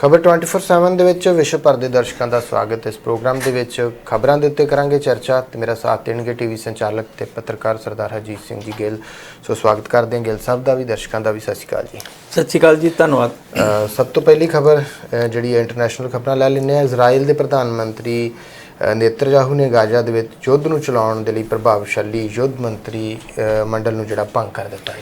ਖਬਰ 24/7 ਦੇ ਵਿੱਚ ਵਿਸ਼ਵ ਭਰ ਦੇ ਦਰਸ਼ਕਾਂ ਦਾ ਸਵਾਗਤ ਹੈ। ਇਸ ਪ੍ਰੋਗਰਾਮ ਦੇ ਵਿੱਚ ਖਬਰਾਂ ਦੇ ਉੱਤੇ ਕਰਾਂਗੇ ਚਰਚਾ ਤੇ ਮੇਰਾ ਸਾਥ ਦੇਣਗੇ ਟੀਵੀ ਸੰਚਾਲਕ ਤੇ ਪੱਤਰਕਾਰ ਸਰਦਾਰ ਹਰਜੀਤ ਸਿੰਘ ਜੀ ਗਿੱਲ। ਸੋ ਸਵਾਗਤ ਕਰਦੇ ਹਾਂ ਗਿੱਲ ਸਾਹਿਬ ਦਾ ਵੀ ਦਰਸ਼ਕਾਂ ਦਾ ਵੀ। ਸਤਿ ਸ਼੍ਰੀ ਅਕਾਲ ਜੀ। ਸਤਿ ਸ਼੍ਰੀ ਅਕਾਲ ਜੀ ਧੰਨਵਾਦ। ਸਭ ਤੋਂ ਪਹਿਲੀ ਖਬਰ ਜਿਹੜੀ ਇੰਟਰਨੈਸ਼ਨਲ ਖਬਰਾਂ ਲੈ ਲੈਂਦੇ ਹਾਂ। ਇਜ਼ਰਾਈਲ ਦੇ ਪ੍ਰਧਾਨ ਮੰਤਰੀ ਅ, ਨੇਤਨਯਾਹੂ ਨੇ ਗਾਜ਼ਾ ਦੇ ਵਿੱਚ ਯੁੱਧ ਨੂੰ ਚਲਾਉਣ ਦੇ ਲਈ ਪ੍ਰਭਾਵਸ਼ਾਲੀ ਯੁੱਧ ਮੰਤਰੀ ਮੰਡਲ ਨੂੰ ਜਿਹੜਾ ਭੰਗ ਕਰ ਦਿੱਤਾ ਹੈ।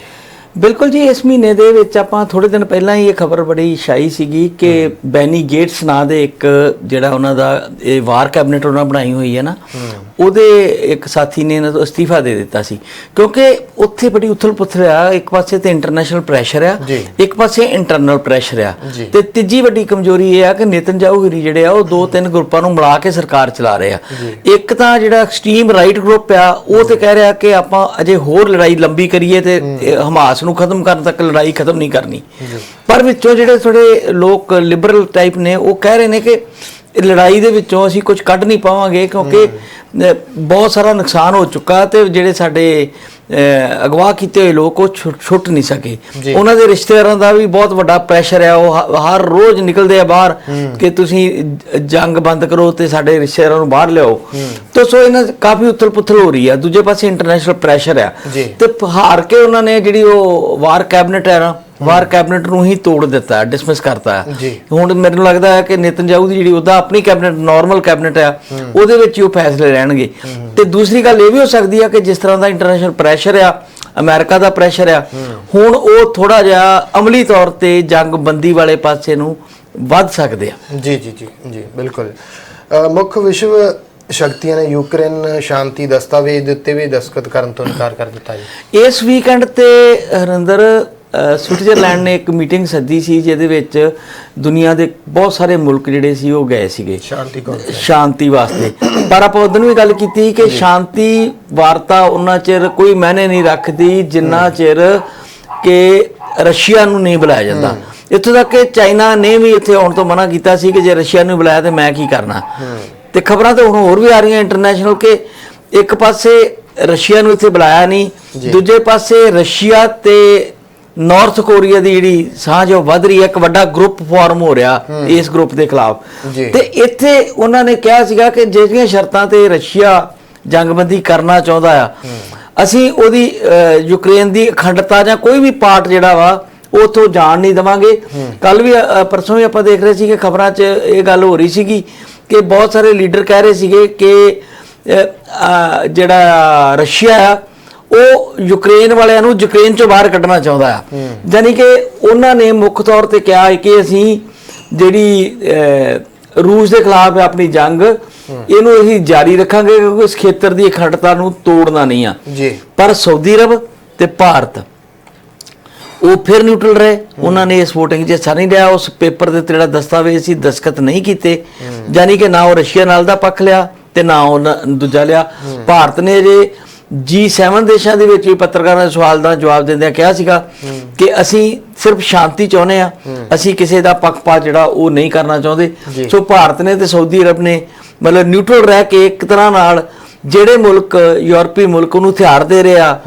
ਬਿਲਕੁਲ ਜੀ ਇਸ ਮਹੀਨੇ ਦੇ ਵਿੱਚ ਆਪਾਂ ਥੋੜੇ ਦਿਨ ਪਹਿਲਾਂ ਹੀ ਇਹ ਖਬਰ ਬੜੀ ਛਾਈ ਸੀਗੀ ਕਿ ਬੈਨੀ ਗੇਟਸ ਨਾਂ ਦੇ ਇੱਕ ਜਿਹੜਾ ਉਹਨਾਂ ਦਾ ਇਹ ਵਾਰ ਕੈਬਨਿਟ ਉਹਨਾਂ ਬਣਾਈ ਹੋਈ ਹੈ ਨਾ ਉਹਦੇ ਇੱਕ ਸਾਥੀ ਨੇ ਇਹਨਾਂ ਤੋਂ ਅਸਤੀਫਾ ਦੇ ਦਿੱਤਾ ਸੀ। ਕਿਉਂਕਿ ਉੱਥੇ ਬੜੀ ਉਥਲ-ਪੁਥਲ ਆ ਇੱਕ ਪਾਸੇ ਤੇ ਇੰਟਰਨੈਸ਼ਨਲ ਪ੍ਰੈਸ਼ਰ ਆ। ਇੱਕ ਪਾਸੇ ਇੰਟਰਨਲ ਪ੍ਰੈਸ਼ਰ ਆ। ਤੇ ਤੀਜੀ ਵੱਡੀ ਕਮਜ਼ੋਰੀ ਇਹ ਆ ਕਿ ਨੇਤਨਜਾਹੂ ਹਰੀ ਜਿਹੜੇ ਆ ਉਹ ਦੋ ਤਿੰਨ ਗਰੁੱਪਾਂ ਨੂੰ ਮਿਲਾ ਕੇ ਸਰਕਾਰ ਚਲਾ ਰਹੇ ਆ। ਇੱਕ ਤਾਂ ਜਿਹੜਾ ਐਕਸਟ੍ਰੀਮ ਰਾਈਟ ਗਰੁੱਪ ਆ ਉਹ ਤੇ ਕਹਿ ਰਿਹਾ ਕਿ ਆਪਾਂ ਅਜੇ ਹੋਰ ਲੜਾਈ ਲੰਬੀ ਕਰੀਏ ਤੇ ਹਮਾਸ ਨੂੰ ਖਤਮ ਕਰਨ ਤੱਕ ਲੜਾਈ ਖਤਮ ਨਹੀਂ ਕਰਨੀ। ਪਰ ਵਿੱਚੋਂ ਜਿਹੜੇ ਥੋੜੇ ਲੋਕ ਲਿਬਰਲ ਟਾਈਪ ਨੇ ਉਹ ਕਹਿ ਰਹੇ ਨੇ ਕਿ ਲੜਾਈ ਦੇ ਵਿੱਚੋਂ ਅਸੀਂ ਕੁਝ ਕੱਢ ਨਹੀਂ ਪਾਵਾਂਗੇ ਕਿਉਂਕਿ ਬਹੁਤ ਸਾਰਾ ਨੁਕਸਾਨ ਹੋ ਚੁੱਕਾ ਤੇ ਜਿਹੜੇ ਸਾਡੇ ਅਗਵਾ ਕੀਤੇ ਹੋਏ ਲੋਕ ਉਹ ਛੁੱਟ- ਨਹੀਂ ਸਕੇ। ਉਹਨਾਂ ਦੇ ਰਿਸ਼ਤੇਦਾਰਾਂ ਦਾ ਵੀ ਬਹੁਤ ਵੱਡਾ ਪ੍ਰੈਸ਼ਰ ਹੈ ਉਹ ਹਰ ਰੋਜ਼ ਨਿਕਲਦੇ ਆ ਬਾਹਰ ਕਿ ਤੁਸੀਂ ਜੰਗ ਬੰਦ ਕਰੋ ਤੇ ਸਾਡੇ ਰਿਸ਼ਤੇਦਾਰਾਂ ਨੂੰ ਬਾਹਰ ਲਿਆਓ। ਤਾਂ ਸੋ ਇਹਨਾਂ ਕਾਫੀ ਉਥਲ-ਪੁਥਲ ਹੋ ਰਹੀ ਆ ਦੂਜੇ ਪਾਸੇ ਇੰਟਰਨੈਸ਼ਨਲ ਪ੍ਰੈਸ਼ਰ ਆ। ਤੇ ਹਾਰ ਕੇ ਉਹਨਾਂ ਨੇ ਜਿਹੜੀ ਉਹ ਵਾਰ ਕੈਬਨਿਟ ਹੈ ਨਾ ਵਾਰ ਕੈਬਨਿਟ ਨੂੰ ਹੀ ਤੋੜ ਦਿੱਤਾ ਡਿਸਮਿਸ ਕਰਤਾ। ਹੁਣ ਮੈਨੂੰ ਲੱਗਦਾ ਹੈ ਕਿ ਨੇਤਨਜਾਹੂ ਦੀ ਜਿਹੜੀ ਉਹਦਾ ਆਪਣੀ ਕੈਬਨਿਟ ਨਾਰਮਲ ਕੈਬਨਿਟ ਆ ਉਹਦੇ ਵਿੱਚ ਉਹ ਫੈਸਲੇ ਰਹਿਣਗੇ ਤੇ ਦੂਸਰੀ ਗੱਲ ਇਹ ਵੀ ਹੋ ਸਕਦੀ ਆ ਕਿ ਜਿਸ ਤਰ੍ਹਾਂ ਦਾ ਇੰਟਰਨੈਸ਼ਨਲ ਪ੍ਰੈਸ਼ਰ ਆ ਅਮਰੀਕਾ ਦਾ ਪ੍ਰੈਸ਼ਰ ਆ ਹੁਣ ਉਹ ਥੋੜਾ ਜਿਹਾ ਅਮਲੀ ਤੌਰ ਤੇ ਜੰਗ ਬੰਦੀ ਵਾਲੇ ਪਾਸੇ ਨੂੰ ਵੱਧ ਸਕਦੇ ਆ। ਜੀ ਜੀ ਜੀ ਜੀ ਬਿਲਕੁਲ। ਮੁੱਖ ਵਿਸ਼ਵ ਸ਼ਕਤੀਆਂ ਨੇ ਯੂਕਰੇਨ ਸ਼ਾਂਤੀ ਦਸਤਾਵੇਜ਼ ਦੇ ਉੱਤੇ ਵੀ ਦਸਖਤ ਕਰਨ ਤੋਂ ਇਨਕਾਰ ਕਰ ਦਿੱਤਾ ਜੀ। ਇਸ ਵੀਕਐਂਡ ਤੇ ਹਰਿੰਦਰ ਸਵਿਟਜ਼ਰਲੈਂਡ ਨੇ ਇੱਕ ਮੀਟਿੰਗ ਸੱਦੀ ਸੀ ਜਿਹਦੇ ਵਿੱਚ ਦੁਨੀਆ ਦੇ ਬਹੁਤ ਸਾਰੇ ਮੁਲਕ ਜਿਹੜੇ ਸੀ ਉਹ ਗਏ ਸੀਗੇ। ਸ਼ਾਂਤੀ ਵਾਸਤੇ। ਪਰ ਆਪਾਂ ਉਦੋਂ ਵੀ ਗੱਲ ਕੀਤੀ ਕਿ ਸ਼ਾਂਤੀ ਵਾਰਤਾ ਉਹਨਾਂ ਚਿਰ ਕੋਈ ਮਾਇਨੇ ਨਹੀਂ ਰੱਖਦੀ ਜਿੰਨਾ ਚਿਰ ਕਿ ਰਸ਼ੀਆ ਨੂੰ ਨਹੀਂ ਬੁਲਾਇਆ ਜਾਂਦਾ। ਇੱਥੋਂ ਤੱਕ ਕਿ ਚਾਈਨਾ ਨੇ ਵੀ ਇੱਥੇ ਆਉਣ ਤੋਂ ਮਨਾ ਕੀਤਾ ਸੀ ਕਿ ਜੇ ਰਸ਼ੀਆ ਨੂੰ ਬੁਲਾਇਆ ਤੇ ਮੈਂ ਕੀ ਕਰਨਾ। ਤੇ ਖਬਰਾਂ ਤਾਂ ਹੁਣ ਹੋਰ ਵੀ ਆ ਰਹੀਆਂ ਇੰਟਰਨੈਸ਼ਨਲ ਕਿ ਇੱਕ ਪਾਸੇ ਰਸ਼ੀਆ ਨੂੰ ਇੱਥੇ ਬੁਲਾਇਆ ਨਹੀਂ ਦੂਜੇ ਪਾਸੇ ਰਸ਼ੀਆ ਤੇ ਨਾਰਥ ਕੋਰੀਆ ਦੀ ਜਿਹੜੀ ਸਾਂਝ ਉਹ ਵੱਧ ਰਹੀ ਹੈ ਇੱਕ ਵੱਡਾ ਗਰੁੱਪ ਫਾਰਮ ਹੋ ਰਿਹਾ ਇਸ ਗਰੁੱਪ ਦੇ ਖਿਲਾਫ। ਤੇ ਇੱਥੇ ਉਹਨਾਂ ਨੇ ਕਿਹਾ ਸੀਗਾ ਕਿ ਜਿਹੜੀਆਂ ਸ਼ਰਤਾਂ ਤੇ ਰਸ਼ੀਆ ਜੰਗਬੰਦੀ ਕਰਨਾ ਚਾਹੁੰਦਾ ਆ ਅਸੀਂ ਉਹਦੀ ਯੂਕਰੇਨ ਦੀ ਅਖੰਡਤਾ ਜਾਂ ਕੋਈ ਵੀ ਪਾਰਟ ਜਿਹੜਾ ਵਾ ਉੱਥੋਂ ਜਾਣ ਨਹੀਂ ਦਵਾਂਗੇ। ਕੱਲ ਵੀ ਪਰਸੋਂ ਵੀ ਆਪਾਂ ਦੇਖ ਰਹੇ ਸੀ ਕਿ ਖਬਰਾਂ 'ਚ ਇਹ ਗੱਲ ਹੋ ਰਹੀ ਸੀਗੀ ਕਿ ਬਹੁਤ ਸਾਰੇ ਲੀਡਰ ਕਹਿ ਰਹੇ ਸੀਗੇ ਕਿ ਜਿਹੜਾ ਰਸ਼ੀਆ ਆ ਉਹ ਯੂਕਰੇਨ ਵਾਲਿਆਂ ਨੂੰ ਯੂਕਰੇਨ ਚੋਂ ਬਾਹਰ ਕੱਢਣਾ ਚਾਹੁੰਦਾ ਆ। ਯਾਨੀ ਕਿ ਉਹਨਾਂ ਨੇ ਮੁੱਖ ਤੌਰ ਤੇ ਕਿਹਾ ਹੈ ਕਿ ਅਸੀਂ ਜਿਹੜੀ ਰੂਸ ਦੇ ਖਿਲਾਫ ਆਪਣੀ ਜੰਗ ਇਹਨੂੰ ਅਸੀਂ ਜਾਰੀ ਰੱਖਾਂਗੇ ਕਿਉਂਕਿ ਇਸ ਖੇਤਰ ਦੀ ਅਖੰਡਤਾ ਨੂੰ ਤੋੜਨਾ ਨਹੀਂ ਆ। ਜੀ। ਪਰ ਸਾਊਦੀ ਅਰਬ ਤੇ ਭਾਰਤ ਉਹ ਫਿਰ ਨਿਊਟਰਲ ਰਹੇ। ਉਹਨਾਂ ਨੇ ਇਸ VOTING 'ਚ ਹਿੱਸਾ ਨਹੀਂ ਲਿਆ। ਉਸ ਪੇਪਰ ਦੇ ਜਿਹੜਾ ਦਸਤਾਵੇਜ਼ ਸੀ ਦਸਖਤ ਨਹੀਂ ਕੀਤੇ। ਯਾਨੀ ਕਿ ਨਾ ਉਹ ਰਸ਼ੀਆ ਨਾਲ ਦਾ ਪੱਖ ਲਿਆ ਤੇ ਨਾ ਉਹ ਦੂਜਾ ਲਿਆ। ਭਾਰਤ ਨੇ ਜੇ G7 ਦੇਸ਼ਾਂ ਦੇ ਵਿੱਚ ਵੀ ਪੱਤਰਕਾਰਾਂ ਦੇ ਸਵਾਲ ਦਾ ਜਵਾਬ ਦਿੰਦਿਆਂ ਕਿਹਾ ਸੀਗਾ ਕਿ ਅਸੀਂ ਸਿਰਫ ਸ਼ਾਂਤੀ ਚਾਹੁੰਦੇ ਆ ਅਸੀਂ ਕਿਸੇ ਦਾ ਪੱਖਪਾਤ ਜਿਹੜਾ ਉਹ ਨਹੀਂ ਕਰਨਾ ਚਾਹੁੰਦੇ। ਜੀ। ਸੋ ਭਾਰਤ ਨੇ ਤੇ ਸਾਊਦੀ ਅਰਬ ਨੇ ਮਤਲਬ ਨਿਊਟਰਲ ਰਹਿ ਕੇ ਇੱਕ ਤਰ੍ਹਾਂ ਨਾਲ ਜਿਹੜੇ ਮੁਲਕ ਯੂਰਪੀ ਮੁਲਕ ਨੂੰ ਹਥਿਆਰ ਦੇ ਰਿਹਾ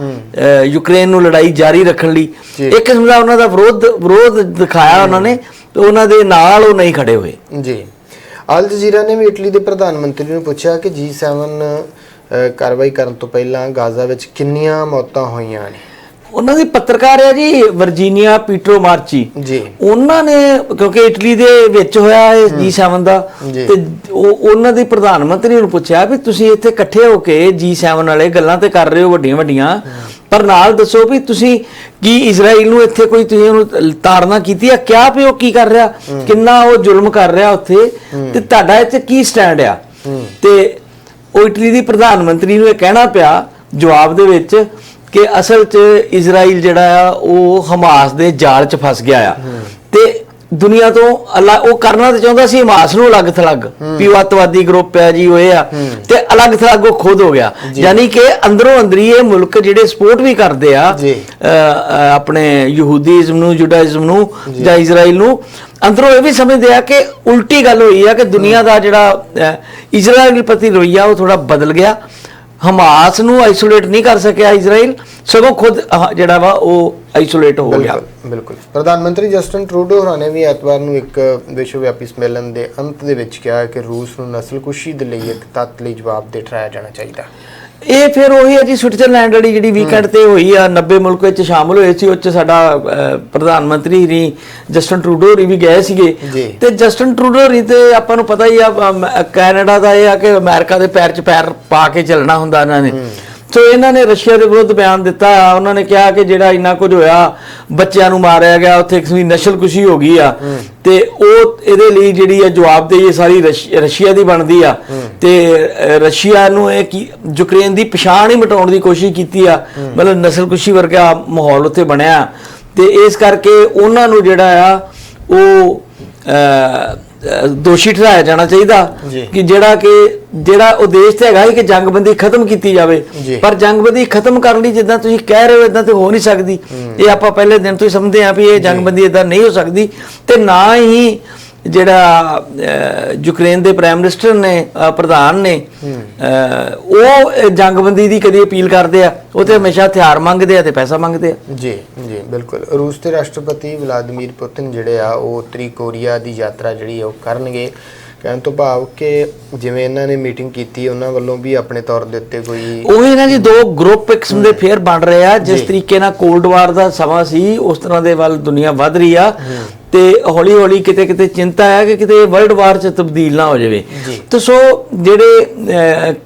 ਯੂਕਰੇਨ ਨੂੰ ਲੜਾਈ ਜਾਰੀ ਰੱਖਣ ਲਈ ਜੀ। ਇੱਕ ਕਿਸਮ ਦਾ ਉਹਨਾਂ ਦਾ ਵਿਰੋਧ ਵਿਰੋਧ ਦਿਖਾਇਆ ਉਹਨਾਂ ਨੇ ਤੇ ਉਹਨਾਂ ਦੇ ਨਾਲ ਉਹ ਨਹੀਂ ਖੜੇ ਹੋਏ। ਜੀ। ਅਲ ਜਜ਼ੀਰਾ ਨੇ ਵੀ ਇਟਲੀ ਦੇ ਪ੍ਰਧਾਨ ਮੰਤਰੀ ਨੂੰ ਪੁੱਛਿਆ ਕਿ G7 ਅ, ਕਾਰਵਾਈ ਕਰਨ ਤੋਂ ਪਹਿਲਾਂ ਗਾਜ਼ਾ ਵਿੱਚ ਕਿੰਨੀਆਂ ਮੌਤਾਂ ਹੋਈਆਂ ਨੇ? ਉਹਨਾਂ ਦੀ ਪੱਤਰਕਾਰ ਹੈ ਜੀ ਵਰਜੀਨੀਆ ਪੀਟਰੋ ਮਾਰਚੀ। ਜੀ। ਉਹਨਾਂ ਨੇ ਕਿਉਂਕਿ ਇਟਲੀ ਦੇ ਵਿੱਚ ਹੋਇਆ ਇਹ G7 ਦਾ। ਤੇ ਉਹ ਉਹਨਾਂ ਦੀ ਪ੍ਰਧਾਨ ਮੰਤਰੀ ਨੂੰ ਪੁੱਛਿਆ ਵੀ ਤੁਸੀਂ ਇੱਥੇ ਇਕੱਠੇ ਹੋ ਕੇ G7 ਵਾਲੇ ਗੱਲਾਂ ਤੇ ਕਰ ਰਹੇ ਹੋ ਵੱਡੀਆਂ ਵੱਡੀਆਂ ਪਰ ਨਾਲ ਦੱਸੋ ਵੀ ਤੁਸੀਂ ਕੀ ਇਜ਼ਰਾਈਲ ਨੂੰ ਇੱਥੇ ਕੋਈ ਤੁਸੀਂ ਉਹਨੂੰ ਤਾੜਨਾ ਕੀਤੀ ਆ? ਕਿਆ ਵੀ ਉਹ ਕੀ ਕਰ ਰਿਹਾ? ਕਿੰਨਾ ਉਹ ਜ਼ੁਲਮ ਕਰ ਰਿਹਾ ਉੱਥੇ? ਤੇ ਤੁਹਾਡਾ ਇੱਥੇ ਕੀ ਸਟੈਂਡ ਆ? ਤੇ ਉਹ ਇਟਲੀ ਦੀ ਪ੍ਰਧਾਨ ਮੰਤਰੀ ਨੂੰ ਇਹ ਕਹਿਣਾ ਪਿਆ, ਜਵਾਬ ਦੇ ਵਿੱਚ, ਕਿ ਅਸਲ 'ਚ ਇਜ਼ਰਾਈਲ ਜਿਹੜਾ ਆ, ਉਹ ਹਮਾਸ ਦੇ ਜਾਲ 'ਚ ਫਸ ਗਿਆ ਆ। ਤੇ ਦੁਨੀਆ ਤੋਂ ਅਲੱਗ ਉਹ ਕਰਨਾ ਤਾਂ ਚਾਹੁੰਦਾ ਸੀ ਹਮਾਸ ਨੂੰ ਅਲੱਗ ਥਲੱਗ। ਵੀ ਉਹ ਅੱਤਵਾਦੀ ਗਰੁੱਪ ਹੈ ਜੀ ਹੋਏ ਆ। ਤੇ ਅਲੱਗ ਥਲੱਗ ਉਹ ਖੁਦ ਹੋ ਗਿਆ। ਯਾਨੀ ਕਿ ਅੰਦਰੋਂ ਅੰਦਰੀ ਇਹ ਮੁਲਕ ਜਿਹੜੇ ਸਪੋਰਟ ਵੀ ਕਰਦੇ ਆ ਆਪਣੇ ਯਹੂਦੀਜ਼ਮ ਨੂੰ ਜੁਡਾਇਜ਼ਮ ਨੂੰ ਜਾਂ। ਇਜ਼ਰਾਈਲ ਨੂੰ ਅੰਦਰੋਂ ਇਹ ਵੀ ਸਮਝਦੇ ਆ ਕਿ ਉਲਟੀ ਗੱਲ ਹੋਈ ਆ ਕਿ ਦੁਨੀਆ ਦਾ ਜਿਹੜਾ ਇਜ਼ਰਾਈਲ ਪ੍ਰਤੀ ਰਵੱਈਆ ਉਹ ਥੋੜਾ ਬਦਲ ਗਿਆ। ਹਮਾਸ ਨੂੰ ਆਈਸੋਲੇਟ ਨਹੀਂ ਕਰ ਸਕਿਆ ਇਜ਼ਰਾਈਲ, ਸਗੋਂ ਖੁਦ ਜਿਹੜਾ ਵਾ, ਉਹ ਆਈਸੋਲੇਟ ਹੋ ਗਿਆ। ਬਿਲਕੁਲ ਪ੍ਰਧਾਨ ਮੰਤਰੀ ਜਸਟਨ ਟਰੂਡੋ ਹੋਰਾਂ ਨੇ ਵੀ ਐਤਵਾਰ ਨੂੰ ਇੱਕ ਵਿਸ਼ਵ ਵਿਆਪੀ ਸੰਮੇਲਨ ਦੇ ਅੰਤ ਦੇ ਵਿੱਚ ਕਿਹਾ ਕਿ ਰੂਸ ਨੂੰ ਨਸਲਕੁਸ਼ੀ ਦੇ ਲਈ ਇੱਕ ਤੱਤ ਲਈ ਜਵਾਬ ਦੇ ਠਹਿਰਾਇਆ ਜਾਣਾ ਚਾਹੀਦਾ। ਇਹ ਫਿਰ ਉਹੀ ਹੈ ਜੀ ਸਵਿਟਜ਼ਰਲੈਂਡ ਵਾਲੀ ਜਿਹੜੀ ਵੀਕਐਂਡ ਤੇ ਹੋਈ ਆ 90 ਮੁਲਕ ਵਿੱਚ ਸ਼ਾਮਲ ਹੋਏ ਸੀ ਉਹ 'ਚ ਸਾਡਾ ਪ੍ਰਧਾਨ ਮੰਤਰੀ ਰੀ ਜਸਟਨ ਟਰੂਡੋ ਹੋਰੀ ਵੀ ਗਏ ਸੀਗੇ। ਤੇ ਜਸਟਨ ਟਰੂਡੋ ਹੋਰੀ ਤੇ ਆਪਾਂ ਨੂੰ ਪਤਾ ਹੀ ਆ ਕੈਨੇਡਾ ਦਾ ਇਹ ਆ ਕਿ ਅਮਰੀਕਾ ਦੇ ਪੈਰ 'ਚ ਪੈਰ ਪਾ ਕੇ ਚੱਲਣਾ ਹੁੰਦਾ ਇਹਨਾਂ ਨੇ। ਸੋ ਇਹਨਾਂ ਨੇ ਰਸ਼ੀਆ ਦੇ ਵਿਰੁੱਧ ਬਿਆਨ ਦਿੱਤਾ। ਉਹਨਾਂ ਨੇ ਕਿਹਾ ਕਿ ਜਿਹੜਾ ਇੰਨਾ ਕੁਝ ਹੋਇਆ ਬੱਚਿਆਂ ਨੂੰ ਮਾਰਿਆ ਗਿਆ ਉੱਥੇ ਇੱਕ ਵੀ ਨਸਲਕੁਸ਼ੀ ਹੋ ਗਈ ਆ। ਤੇ ਉਹ ਇਹਦੇ ਲਈ ਜਿਹੜੀ ਹੈ ਜਵਾਬਦੇਹੀ ਸਾਰੀ ਰਸ਼- ਰਸ਼ੀਆ ਦੀ ਬਣਦੀ ਆ। ਤੇ ਰਸ਼ੀਆ ਨੂੰ ਇਹ ਕੀ ਯੂਕਰੇਨ ਦੀ ਪਛਾਣ ਹੀ ਮਿਟਾਉਣ ਦੀ ਕੋਸ਼ਿਸ਼ ਕੀਤੀ ਆ। ਮਤਲਬ ਨਸਲਕੁਸ਼ੀ ਵਰਗਾ ਮਾਹੌਲ ਉੱਥੇ ਬਣਿਆ। ਤੇ ਇਸ ਕਰਕੇ ਉਹਨਾਂ ਨੂੰ ਜਿਹੜਾ ਆ ਉਹ ਦੋਸ਼ੀ ਠਹਿਰਾਇਆ ਜਾਣਾ ਚਾਹੀਦਾ। ਕਿ ਜਿਹੜਾ ਕਿ ਜਿਹੜਾ ਉਦੇਸ਼ ਤੇ ਹੈਗਾ ਕਿ ਜੰਗਬੰਦੀ ਖਤਮ ਕੀਤੀ ਜਾਵੇ। ਪਰ ਜੰਗਬੰਦੀ ਖਤਮ ਕਰਨ ਲਈ ਜਿੱਦਾਂ ਤੁਸੀਂ ਕਹਿ ਰਹੇ ਹੋ ਇਦਾਂ ਤੇ ਹੋ ਨਹੀਂ ਸਕਦੀ ਇਹ ਆਪਾਂ ਪਹਿਲੇ ਦਿਨ ਤੋਂ ਹੀ ਸਮਝਦੇ ਹਾਂ ਵੀ ਇਹ ਜੰਗਬੰਦੀ ਇਦਾਂ ਨਹੀਂ ਹੋ ਸਕਦੀ ਤੇ ਨਾ ਹੀ ਜਿਹੜਾ ਯੂਕਰੇਨ ਦੇ ਪ੍ਰਾਈਮ ਮਿਨਿਸਟਰ ਨੇ ਪ੍ਰਧਾਨ ਨੇ ਉਹ ਜੰਗਬੰਦੀ ਦੀ ਕਦੀ ਅਪੀਲ ਕਰਦੇ ਆ? ਉਹ ਤੇ ਹਮੇਸ਼ਾ ਹਥਿਆਰ ਮੰਗਦੇ ਆ ਤੇ ਪੈਸਾ ਮੰਗਦੇ ਆ? ਜੀ ਜੀ ਬਿਲਕੁਲ। ਰੂਸ ਦੇ ਰਾਸ਼ਟਰਪਤੀ ਵਲਾਦੀਮੀਰ ਪੁਤਿਨ ਜਿਹੜੇ ਆ ਉਹ ਉੱਤਰੀ ਕੋਰੀਆ ਦੀ ਯਾਤਰਾ ਜਿਹੜੀ ਆ ਉਹ ਕਰਨਗੇ। ਕਹਿਣ ਤੋਂ ਭਾਵ ਕਿ ਜਿਵੇਂ ਇਹਨਾਂ ਨੇ ਮੀਟਿੰਗ ਕੀਤੀ ਉਹਨਾਂ ਵੱਲੋਂ ਵੀ ਆਪਣੇ ਤੌਰ ਦੇ ਉੱਤੇ ਕੋਈ ਉਹ ਇਹਨਾਂ ਜੀ ਦੋ ਗਰੁੱਪ ਇੱਕ ਕਿਸਮ ਦੇ ਫੇਰ ਬਣ ਰਹੇ ਆ। ਜਿਸ ਤਰੀਕੇ ਨਾਲ ਕੋਲਡ ਵਾਰ ਦਾ ਸਮਾਂ ਸੀ ਉਸ ਤਰ੍ਹਾਂ ਦੇ ਵੱਲ ਦੁਨੀਆ ਵੱਧ ਰਹੀ ਆ। ਤੇ ਹੌਲੀ ਹੌਲੀ ਕਿਤੇ ਕਿਤੇ ਚਿੰਤਾ ਹੈ ਕਿ ਕਿਤੇ ਵਰਲਡ ਵਾਰ ਚ ਤਬਦੀਲ ਨਾ ਹੋ ਜਾਵੇ। ਤੇ ਸੋ ਜਿਹੜੇ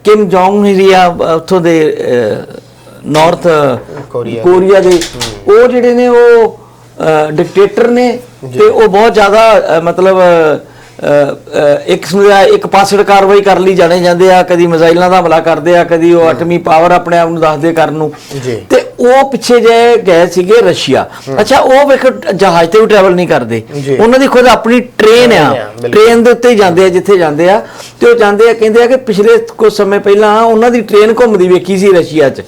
ਕਿਮ ਜੋਂਗ ਹਿਰੀਆ ਉੱਥੋਂ ਦੇ ਨਾਰਥ ਕੋਰੀਆ ਦੇ। ਉਹ ਜਿਹੜੇ ਨੇ ਉਹ ਡਿਕਟੇਟਰ ਨੇ ਤੇ ਉਹ ਬਹੁਤ ਜ਼ਿਆਦਾ ਮਤਲਬ ਇੱਕ ਕਿਸਮ ਦਾ ਇੱਕ ਪਾਸੜ ਕਾਰਵਾਈ ਕਰ ਲਈ ਜਾਣੇ ਜਾਂਦੇ ਆ ਕਦੀ ਮਿਜ਼ਾਈਲਾਂ ਦਾ ਹਮਲਾ ਕਰਦੇ ਆ ਕਦੀ ਉਹ ਐਟਮੀ ਪਾਵਰ ਆਪਣੇ ਆਪ ਨੂੰ ਦੱਸਦੇ ਕਰਨ ਨੂੰ। ਤੇ ਉਹ ਪਿੱਛੇ ਜੇ ਗਏ ਸੀਗੇ ਰਸ਼ੀਆ। ਅੱਛਾ ਉਹ ਵੇਖ ਜਹਾਜ਼ ਤੇ ਵੀ ਟਰੈਵਲ ਨਹੀਂ ਕਰਦੇ। ਉਹਨਾਂ ਦੀ ਖੁਦ ਆਪਣੀ ਟ੍ਰੇਨ ਆ। ਟ੍ਰੇਨ ਦੇ ਉੱਤੇ ਹੀ ਜਾਂਦੇ ਆ ਜਿੱਥੇ ਜਾਂਦੇ ਆ। ਤੇ ਉਹ ਜਾਂਦੇ ਆ ਕਹਿੰਦੇ ਆ ਕਿ ਪਿਛਲੇ ਕੁਝ ਸਮੇਂ ਪਹਿਲਾਂ ਉਹਨਾਂ ਦੀ ਟ੍ਰੇਨ ਘੁੰਮਦੀ ਵੇਖੀ ਸੀ ਰਸ਼ੀਆ 'ਚ।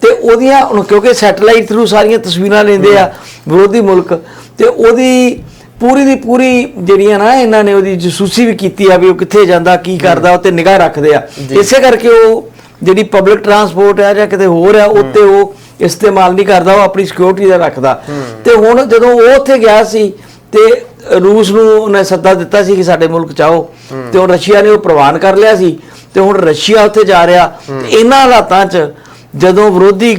ਤੇ ਉਹਦੀਆਂ ਕਿਉਂਕਿ ਸੈਟੇਲਾਈਟ ਥਰੂ ਸਾਰੀਆਂ ਤਸਵੀਰਾਂ ਲੈਂਦੇ ਆ ਵਿਰੋਧੀ ਮੁਲਕ ਤੇ ਉਹਦੀ ਪੂਰੀ ਦੀ ਪੂਰੀ ਜਿਹੜੀਆਂ ਨਾ ਇਹਨਾਂ ਨੇ ਉਹਦੀ ਜਸੂਸੀ ਵੀ ਕੀਤੀ ਆ ਵੀ ਉਹ ਕਿੱਥੇ ਜਾਂਦਾ ਕੀ ਕਰਦਾ ਉੱਤੇ ਨਿਗਾਹ ਰੱਖਦੇ ਆ। ਇਸੇ ਕਰਕੇ ਉਹ ਜਿਹੜੀ ਪਬਲਿਕ ਟਰਾਂਸਪੋਰਟ ਆ ਜਾਂ ਕਿਤੇ ਹੋਰ ਆ ਉੱਤੇ ਉਹ ਇਸਤੇਮਾਲ ਨਹੀਂ ਕਰਦਾ ਉਹ ਆਪਣੀ ਸਿਕਿਉਰਿਟੀ ਦਾ ਰੱਖਦਾ। ਤੇ ਹੁਣ ਜਦੋਂ ਉਹ ਉੱਥੇ ਗਿਆ ਸੀ ਤੇ ਰੂਸ ਨੂੰ ਉਹਨੇ ਸੱਦਾ ਦਿੱਤਾ ਸੀ ਕਿ ਸਾਡੇ ਮੁਲਕ ਚ ਆਓ ਤੇ ਉਹ ਰਸ਼ੀਆ ਨੇ ਉਹ ਪ੍ਰਵਾਨ ਕਰ ਲਿਆ ਸੀ ਤੇ ਹੁਣ ਰਸ਼ੀਆ ਉੱਥੇ ਜਾ ਰਿਹਾ। ਇਹਨਾਂ ਹਾਲਾਤਾਂ 'ਚ ਜਦੋਂ ਵਿਰੋਧੀ